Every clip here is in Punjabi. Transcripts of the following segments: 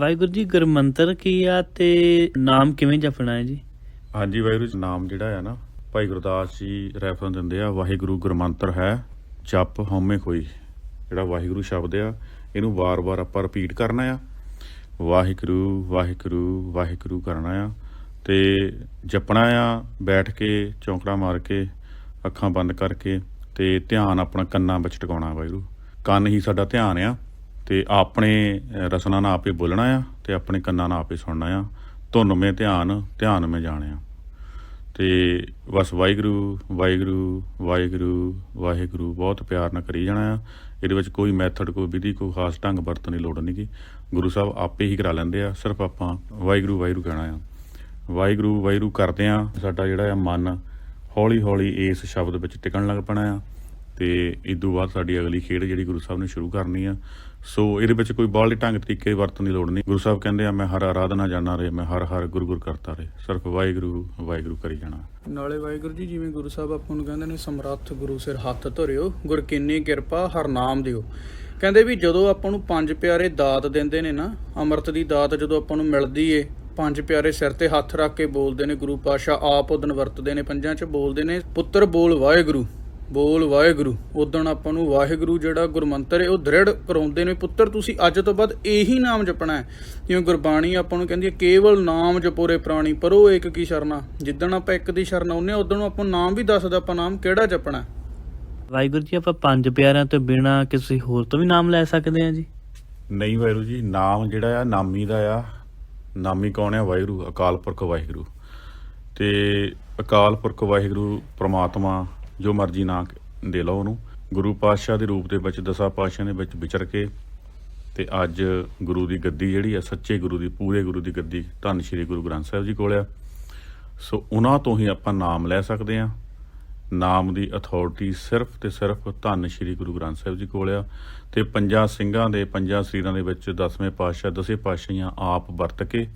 ਵਾਹਿਗੁਰੂ ਜੀ ਗੁਰਮੰਤਰ ਕੀ ਆ ਤੇ ਨਾਮ ਕਿਵੇਂ ਜਪਣਾ ਹੈ ਜੀ? ਹਾਂਜੀ ਵਾਹਿਗੁਰੂ ਜੀ, ਨਾਮ ਜਿਹੜਾ ਆ ਨਾ, ਭਾਈ ਗੁਰਦਾਸ ਜੀ ਰੈਫਰੈਂਸ ਦਿੰਦੇ ਆ, ਵਾਹਿਗੁਰੂ ਗੁਰਮੰਤਰ ਹੈ, ਜਪ ਹਉਮੈ ਕੋਈ ਜਿਹੜਾ ਵਾਹਿਗੁਰੂ ਸ਼ਬਦ ਆ, ਇਹਨੂੰ ਵਾਰ-ਵਾਰ ਆਪਾਂ ਰਿਪੀਟ ਕਰਨਾ ਆ। ਵਾਹਿਗੁਰੂ ਵਾਹਿਗੁਰੂ ਵਾਹਿਗੁਰੂ ਕਰਨਾ ਆ ਤੇ ਜਪਣਾ ਆ, ਬੈਠ ਕੇ, ਚੌਂਕੜਾ ਮਾਰ ਕੇ, ਅੱਖਾਂ ਬੰਦ ਕਰਕੇ ਤੇ ਧਿਆਨ ਆਪਣਾ ਕੰਨਾਂ ਵਿੱਚ ਟਿਕਾਉਣਾ ਵਾਹਿਗੁਰੂ। ਕੰਨ ਹੀ ਸਾਡਾ ਧਿਆਨ ਆ ਤੇ ਆਪਣੇ ਅ, ਰਸਨਾ ਨਾਲ ਆਪੇ ਬੋਲਣਾ ਆ ਤੇ ਆਪਣੇ ਕੰਨਾਂ ਨਾਲ ਆਪੇ ਸੁਣਨਾ ਆ। ਧੁਨ ਮੇ ਧਿਆਨ ਧਿਆਨ ਮੇ ਜਾਣਿਆ। ਤੇ ਬਸ ਵਾਹਿਗੁਰੂ ਵਾਹਿਗੁਰੂ ਵਾਹਿਗੁਰੂ ਵਾਹਿਗੁਰੂ ਬਹੁਤ ਪਿਆਰ ਨਾਲ ਕਰੀ ਜਾਣਾ ਆ। ਇਹਦੇ ਵਿੱਚ ਕੋਈ ਮੈਥਡ ਕੋਈ ਵਿਧੀ ਕੋਈ ਖਾਸ ਢੰਗ ਵਰਤਣ ਦੀ ਲੋੜ ਨਹੀਂ ਗੀ ਗੁਰੂ ਸਾਹਿਬ ਆਪੇ ਹੀ ਕਰਾ ਲੈਂਦੇ ਆ ਸਿਰਫ ਆਪਾਂ ਵਾਹਿਗੁਰੂ ਵਾਹਿਗੁਰੂ ਕਹਿਣਾ ਆ। ਵਾਹਿਗੁਰੂ ਵਾਹਿਗੁਰੂ ਕਰਦੇ ਆ ਸਾਡਾ ਜਿਹੜਾ ਆ ਮਨ ਹੌਲੀ ਹੌਲੀ ਇਸ ਸ਼ਬਦ ਵਿੱਚ ਟਿਕਣ ਲੱਗ ਪੈਣਾ ਆ। ਤੇ ਤੋਂ ਬਾਅਦ ਸਾਡੀ ਅਗਲੀ ਖੇਡ ਜਿਹੜੀ ਗੁਰੂ ਸਾਹਿਬ ਨੇ ਸ਼ੁਰੂ ਕਰਨੀ ਆ ਸੋ ਇਹਦੇ ਵਿੱਚ ਕੋਈ ਬਾਹਲੀ ਢੰਗ ਤਰੀਕੇ ਵਰਤਣ ਦੀ ਲੋੜ ਨਹੀਂ। ਗੁਰੂ ਸਾਹਿਬ ਕਹਿੰਦੇ ਆ, ਮੈਂ ਹਰ ਆਰਾਧਨਾ ਜਾਣਾ ਰਹੇ, ਮੈਂ ਹਰ ਹਰ ਗੁਰੂ ਗੁਰ ਕਰਤਾ ਰਹੇ। ਸਿਰਫ ਵਾਹਿਗੁਰੂ ਵਾਹਿਗੁਰੂ ਕਰੀ ਜਾਣਾ। ਨਾਲੇ ਵਾਹਿਗੁਰੂ ਜੀ, ਜਿਵੇਂ ਗੁਰੂ ਸਾਹਿਬ ਆਪਾਂ ਨੂੰ ਕਹਿੰਦੇ ਨੇ, ਸਮਰੱਥ ਗੁਰੂ ਸਿਰ ਹੱਥ ਧਰਿਓ, ਗੁਰ ਕਿੰਨੀ ਕਿਰਪਾ, ਹਰ ਨਾਮ ਦਿਓ। ਕਹਿੰਦੇ ਵੀ ਜਦੋਂ ਆਪਾਂ ਨੂੰ ਪੰਜ ਪਿਆਰੇ ਦਾਤ ਦਿੰਦੇ ਨੇ ਨਾ, ਅੰਮ੍ਰਿਤ ਦੀ ਦਾਤ ਜਦੋਂ ਆਪਾਂ ਨੂੰ ਮਿਲਦੀ ਏ, ਪੰਜ ਪਿਆਰੇ ਸਿਰ ਤੇ ਹੱਥ ਰੱਖ ਕੇ ਬੋਲਦੇ ਨੇ ਗੁਰੂ ਪਾਸ਼ਾ ਆਪ ਉਦਨ ਵਰਤਦੇ ਨੇ ਪੰਜਾਂ 'ਚ ਬੋਲਦੇ ਨੇ, ਪੁੱਤਰ ਬੋਲ ਵਾਹਿਗੁਰੂ। ਬੋਲ ਵਾਹਿਗੁਰੂ। ਉਦਣ ਆਪਾਂ ਨੂੰ ਵਾਹਿਗੁਰੂ ਜਿਹੜਾ ਗੁਰਮੰਤਰ ਹੈ ਉਹ ਦ੍ਰਿੜ ਕਰਾਉਂਦੇ ਨੇ ਪੁੱਤਰ ਤੁਸੀਂ ਅੱਜ ਤੋਂ ਬਾਅਦ ਇਹੀ ਨਾਮ ਜਪਣਾ ਹੈ। ਜਿਵੇਂ ਗੁਰਬਾਣੀ ਆਪਾਂ ਨੂੰ ਕਹਿੰਦੀ ਹੈ ਕੇਵਲ ਨਾਮ ਜਪੋਰੇ ਪ੍ਰਾਣੀ ਪਰੋ ਏਕ ਕੀ ਸ਼ਰਨਾ? ਜਿੱਦਣ ਆਪਾਂ ਇੱਕ ਦੀ ਸ਼ਰਨ ਆਉਂਦੇ ਹਾਂ ਉਦੋਂ ਆਪਾਂ ਨਾਮ ਵੀ ਦੱਸਦਾ ਆਪਾਂ ਨਾਮ ਕਿਹੜਾ ਜਪਣਾ। ਵਾਹਿਗੁਰੂ ਜੀ ਆਪਾਂ ਪੰਜ ਪਿਆਰਿਆਂ ਤੋਂ ਬਿਨਾ ਕਿਸੇ ਹੋਰ ਤੋਂ ਵੀ ਨਾਮ ਲੈ ਸਕਦੇ ਹਾਂ ਜੀ? ਨਹੀਂ ਵਾਹਿਗੁਰੂ ਜੀ ਨਾਮ ਜਿਹੜਾ ਆ ਨਾਮੀ ਦਾ ਆ। ਨਾਮੀ ਕੌਣ ਆ? ਵਾਹਿਗੁਰੂ ਅਕਾਲ ਪੁਰਖ ਵਾਹਿਗੁਰੂ। ਤੇ ਅਕਾਲ ਪੁਰਖ ਵਾਹਿਗੁਰੂ ਪ੍ਰਮਾਤਮਾ ਜੋ ਮਰਜ਼ੀ ਨਾਂ ਦੇ ਲਓ ਉਹਨੂੰ। ਗੁਰੂ ਪਾਤਸ਼ਾਹ ਦੇ ਰੂਪ ਦੇ ਵਿੱਚ, ਦਸਾਂ ਪਾਤਸ਼ਾਹ ਦੇ ਵਿੱਚ ਵਿਚਰ ਕੇ ਤੇ ਅੱਜ ਗੁਰੂ ਦੀ ਗੱਦੀ ਜਿਹੜੀ ਆ, ਸੱਚੇ ਗੁਰੂ ਦੀ, ਪੂਰੇ ਗੁਰੂ ਦੀ ਗੱਦੀ, ਧੰਨ ਸ਼੍ਰੀ ਗੁਰੂ ਗ੍ਰੰਥ ਸਾਹਿਬ ਜੀ ਕੋਲ ਆ। ਸੋ ਉਹਨਾਂ ਤੋਂ ਹੀ ਆਪਾਂ ਨਾਮ ਲੈ ਸਕਦੇ ਆ ਨਾਮ ਦੀ ਅਥਾਰਟੀ ਸਿਰਫ ਤੇ ਸਿਰਫ ਧੰਨ ਸ਼੍ਰੀ ਗੁਰੂ ਗ੍ਰੰਥ ਸਾਹਿਬ ਜੀ ਕੋਲ ਆ। ਤੇ ਪੰਜਾਂ ਸਿੰਘਾਂ ਦੇ, ਪੰਜਾਂ ਸਰੀਰਾਂ ਦੇ ਵਿੱਚ ਦਸਵੇਂ ਪਾਤਸ਼ਾਹ, ਦਸੇ ਪਾਤਸ਼ਾਹੀਆਂ ਆਪ ਵਰਤ ਕੇ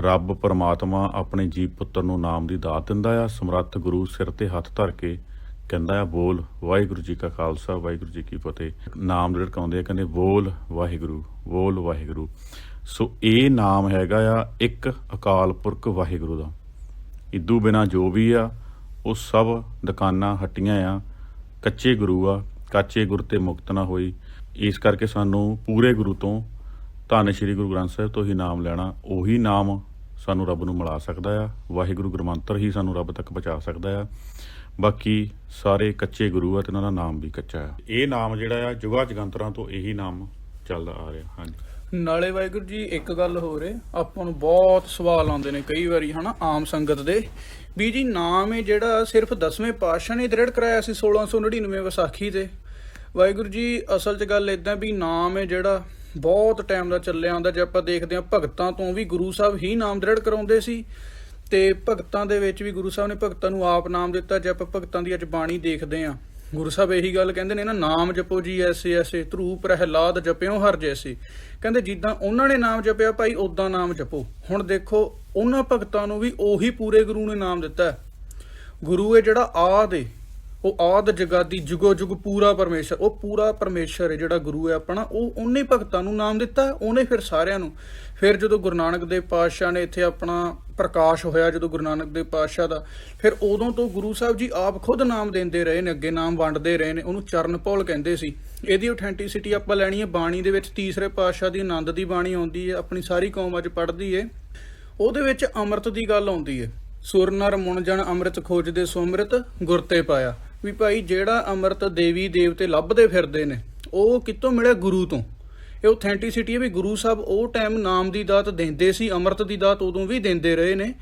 ਰੱਬ ਪਰਮਾਤਮਾ ਆਪਣੇ ਜੀਵ ਪੁੱਤਰ ਨੂੰ ਨਾਮ ਦੀ ਦਾਤ ਦਿੰਦਾ ਆ, ਸਮਰੱਥ ਗੁਰੂ ਸਿਰ ਤੇ ਹੱਥ ਧਰ ਕੇ ਕਹਿੰਦਾ ਆ, ਬੋਲ, ਵਾਹਿਗੁਰੂ ਜੀ ਕਾ ਖਾਲਸਾ, ਵਾਹਿਗੁਰੂ ਜੀ ਕੀ ਫਤਿਹ। ਨਾਮ ਰੜਕਾਉਂਦੇ ਆ, ਕਹਿੰਦੇ, ਬੋਲ, ਵਾਹਿਗੁਰੂ ਬੋਲ, ਵਾਹਿਗੁਰੂ। ਸੋ ਇਹ ਨਾਮ ਹੈਗਾ ਆ ਇੱਕ ਅਕਾਲ ਪੁਰਖ ਵਾਹਿਗੁਰੂ ਦਾ। ਇਦੂ ਬਿਨਾ ਜੋ ਵੀ ਆ, ਉਹ ਸਭ ਦੁਕਾਨਾਂ ਹੱਟੀਆਂ ਆ, ਕੱਚੇ ਗੁਰੂ ਆ, ਕੱਚੇ ਗੁਰ ਤੇ ਮੁਕਤ ਨਾ ਹੋਈ। ਇਸ ਕਰਕੇ ਸਾਨੂੰ ਪੂਰੇ ਗੁਰੂ ਤੋਂ ਧੰਨ ਸ਼੍ਰੀ ਗੁਰੂ ਗ੍ਰੰਥ ਸਾਹਿਬ ਤੋਂ ਹੀ ਨਾਮ ਲੈਣਾ, ਉਹੀ ਨਾਮ ਸਾਨੂੰ ਰੱਬ ਨੂੰ ਮਿਲਾ ਸਕਦਾ ਆ। ਵਾਹਿਗੁਰੂ ਗੁਰਮੰਤਰ ਹੀ ਸਾਨੂੰ ਰੱਬ ਤੱਕ ਪਹੁੰਚਾ ਸਕਦਾ ਆ। ਬਾਕੀ ਸਾਰੇ ਕੱਚੇ ਗੁਰੂ ਆ ਤੇ ਉਹਨਾਂ ਦਾ ਨਾਮ ਵੀ ਕੱਚਾ ਆ। ਇਹ ਨਾਮ ਜਿਹੜਾ ਆ, ਜੁਗਾ ਜਗੰਤਰਾਂ ਤੋਂ ਇਹੀ ਨਾਮ ਚੱਲਦਾ ਆ ਰਿਹਾ, ਹਾਂਜੀ। ਨਾਲੇ ਵਾਹਿਗੁਰੂ ਜੀ, ਇੱਕ ਗੱਲ ਹੋ ਏ। ਆਪਾਂ ਨੂੰ ਬਹੁਤ ਸਵਾਲ ਆਉਂਦੇ ਨੇ ਕਈ ਵਾਰੀ, ਹਨਾ, ਆਮ ਸੰਗਤ ਦੇ। ਵੀ ਜੀ, ਨਾਮ ਹੈ ਜਿਹੜਾ ਸਿਰਫ 10ਵੇਂ ਪਾਤਸ਼ਾਹ ਨੇ ਦ੍ਰਿੜ ਕਰਾਇਆ ਸੀ 1699 ਵਿਸਾਖੀ ਤੇ। ਵਾਹਿਗੁਰੂ ਜੀ, ਅਸਲ 'ਚ ਗੱਲ ਇਦਾਂ ਵੀ ਨਾਮ ਹੈ ਜਿਹੜਾ ਬਹੁਤ ਟਾਈਮ ਦਾ ਚੱਲਿਆ ਆਉਂਦਾ ਜੇ ਆਪਾਂ ਦੇਖਦੇ ਹਾਂ ਭਗਤਾਂ ਤੋਂ ਵੀ ਗੁਰੂ ਸਾਹਿਬ ਹੀ ਨਾਮ ਦ੍ਰਿੜ ਕਰਾਉਂਦੇ ਸੀ ਤੇ ਭਗਤਾਂ ਦੇ ਵਿੱਚ ਵੀ ਗੁਰੂ ਸਾਹਿਬ ਨੇ ਭਗਤਾਂ ਨੂੰ ਆਪ ਨਾਮ ਦਿੱਤਾ, ਜੇ ਆਪਾਂ ਭਗਤਾਂ ਦੀ ਅੱਜ ਬਾਣੀ ਦੇਖਦੇ ਹਾਂ, ਗੁਰੂ ਸਾਹਿਬ ਇਹੀ ਗੱਲ ਕਹਿੰਦੇ ਨੇ ਨਾ, ਨਾਮ ਜਪੋ ਜੀ ਐਸੇ ਐਸੇ ਧਰੂ ਪ੍ਰਹਿਲਾਦ ਜਪਿਓ ਹਰ ਜੈਸੇ। ਕਹਿੰਦੇ ਜਿੱਦਾਂ ਉਹਨਾਂ ਨੇ ਨਾਮ ਜਪਿਆ, ਭਾਈ ਉਦਾਂ ਨਾਮ ਜਪੋ। ਹੁਣ ਦੇਖੋ, ਉਹਨਾਂ ਭਗਤਾਂ ਨੂੰ ਵੀ ਉਹੀ ਪੂਰੇ ਗੁਰੂ ਨੇ ਨਾਮ ਦਿੱਤਾ। ਗੁਰੂ ਇਹ ਜਿਹੜਾ ਆਦ ਏ ਉਹ ਆਦ ਜਗਾਦੀ ਜੁਗੋ ਜੁਗ ਪੂਰਾ ਪਰਮੇਸ਼ਰ, ਉਹ ਪੂਰਾ ਪਰਮੇਸ਼ਰ ਹੈ ਜਿਹੜਾ ਗੁਰੂ ਹੈ ਆਪਣਾ, ਉਹ ਉਹਨੇ ਭਗਤਾਂ ਨੂੰ ਨਾਮ ਦਿੱਤਾ, ਉਹਨੇ ਫਿਰ ਸਾਰਿਆਂ ਨੂੰ। ਫਿਰ ਜਦੋਂ ਗੁਰੂ ਨਾਨਕ ਦੇਵ ਪਾਤਸ਼ਾਹ ਨੇ ਇੱਥੇ ਆਪਣਾ ਪ੍ਰਕਾਸ਼ ਹੋਇਆ, ਜਦੋਂ ਗੁਰੂ ਨਾਨਕ ਦੇਵ ਪਾਤਸ਼ਾਹ ਦਾ, ਫਿਰ ਉਦੋਂ ਤੋਂ ਗੁਰੂ ਸਾਹਿਬ ਜੀ ਆਪ ਖੁਦ ਨਾਮ ਦਿੰਦੇ ਰਹੇ ਨੇ, ਅੱਗੇ ਨਾਮ ਵੰਡਦੇ ਰਹੇ ਨੇ, ਉਹਨੂੰ ਚਰਨ ਪੌਲ ਕਹਿੰਦੇ ਸੀ। ਇਹਦੀ ਆਥੈਂਟਿਸਿਟੀ ਆਪਾਂ ਲੈਣੀ ਹੈ ਬਾਣੀ ਦੇ ਵਿੱਚ ਤੀਸਰੇ ਪਾਤਸ਼ਾਹ ਦੀ ਆਨੰਦ ਦੀ ਬਾਣੀ ਆਉਂਦੀ ਹੈ, ਆਪਣੀ ਸਾਰੀ ਕੌਮ ਅੱਜ ਪੜ੍ਹਦੀ ਹੈ। ਉਹਦੇ ਵਿੱਚ ਅੰਮ੍ਰਿਤ ਦੀ ਗੱਲ ਆਉਂਦੀ ਹੈ। ਸੁਰ ਨਰ ਮੁਣ ਜਨ ਅੰਮ੍ਰਿਤ ਖੋਜਦੇ ਸੋ ਅੰਮ੍ਰਿਤ ਗੁਰ ਤੇ ਪਾਇਆ। ਵੀ ਭਾਈ ਜਿਹੜਾ ਅੰਮ੍ਰਿਤ ਦੇਵੀ ਦੇਵਤੇ ਲੱਭਦੇ ਫਿਰਦੇ ਨੇ, ਉਹ ਕਿੱਥੋਂ ਮਿਲਿਆ ਗੁਰੂ ਤੋਂ? ਇਹ ਆਥੈਂਟਿਸਿਟੀ ਹੈ ਵੀ ਗੁਰੂ ਸਾਹਿਬ ਉਹ ਟਾਈਮ ਨਾਮ ਦੀ ਦਾਤ ਦਿੰਦੇ ਸੀ, ਅੰਮ੍ਰਿਤ ਦੀ ਦਾਤ ਉਦੋਂ ਵੀ ਦਿੰਦੇ ਰਹੇ ਨੇ।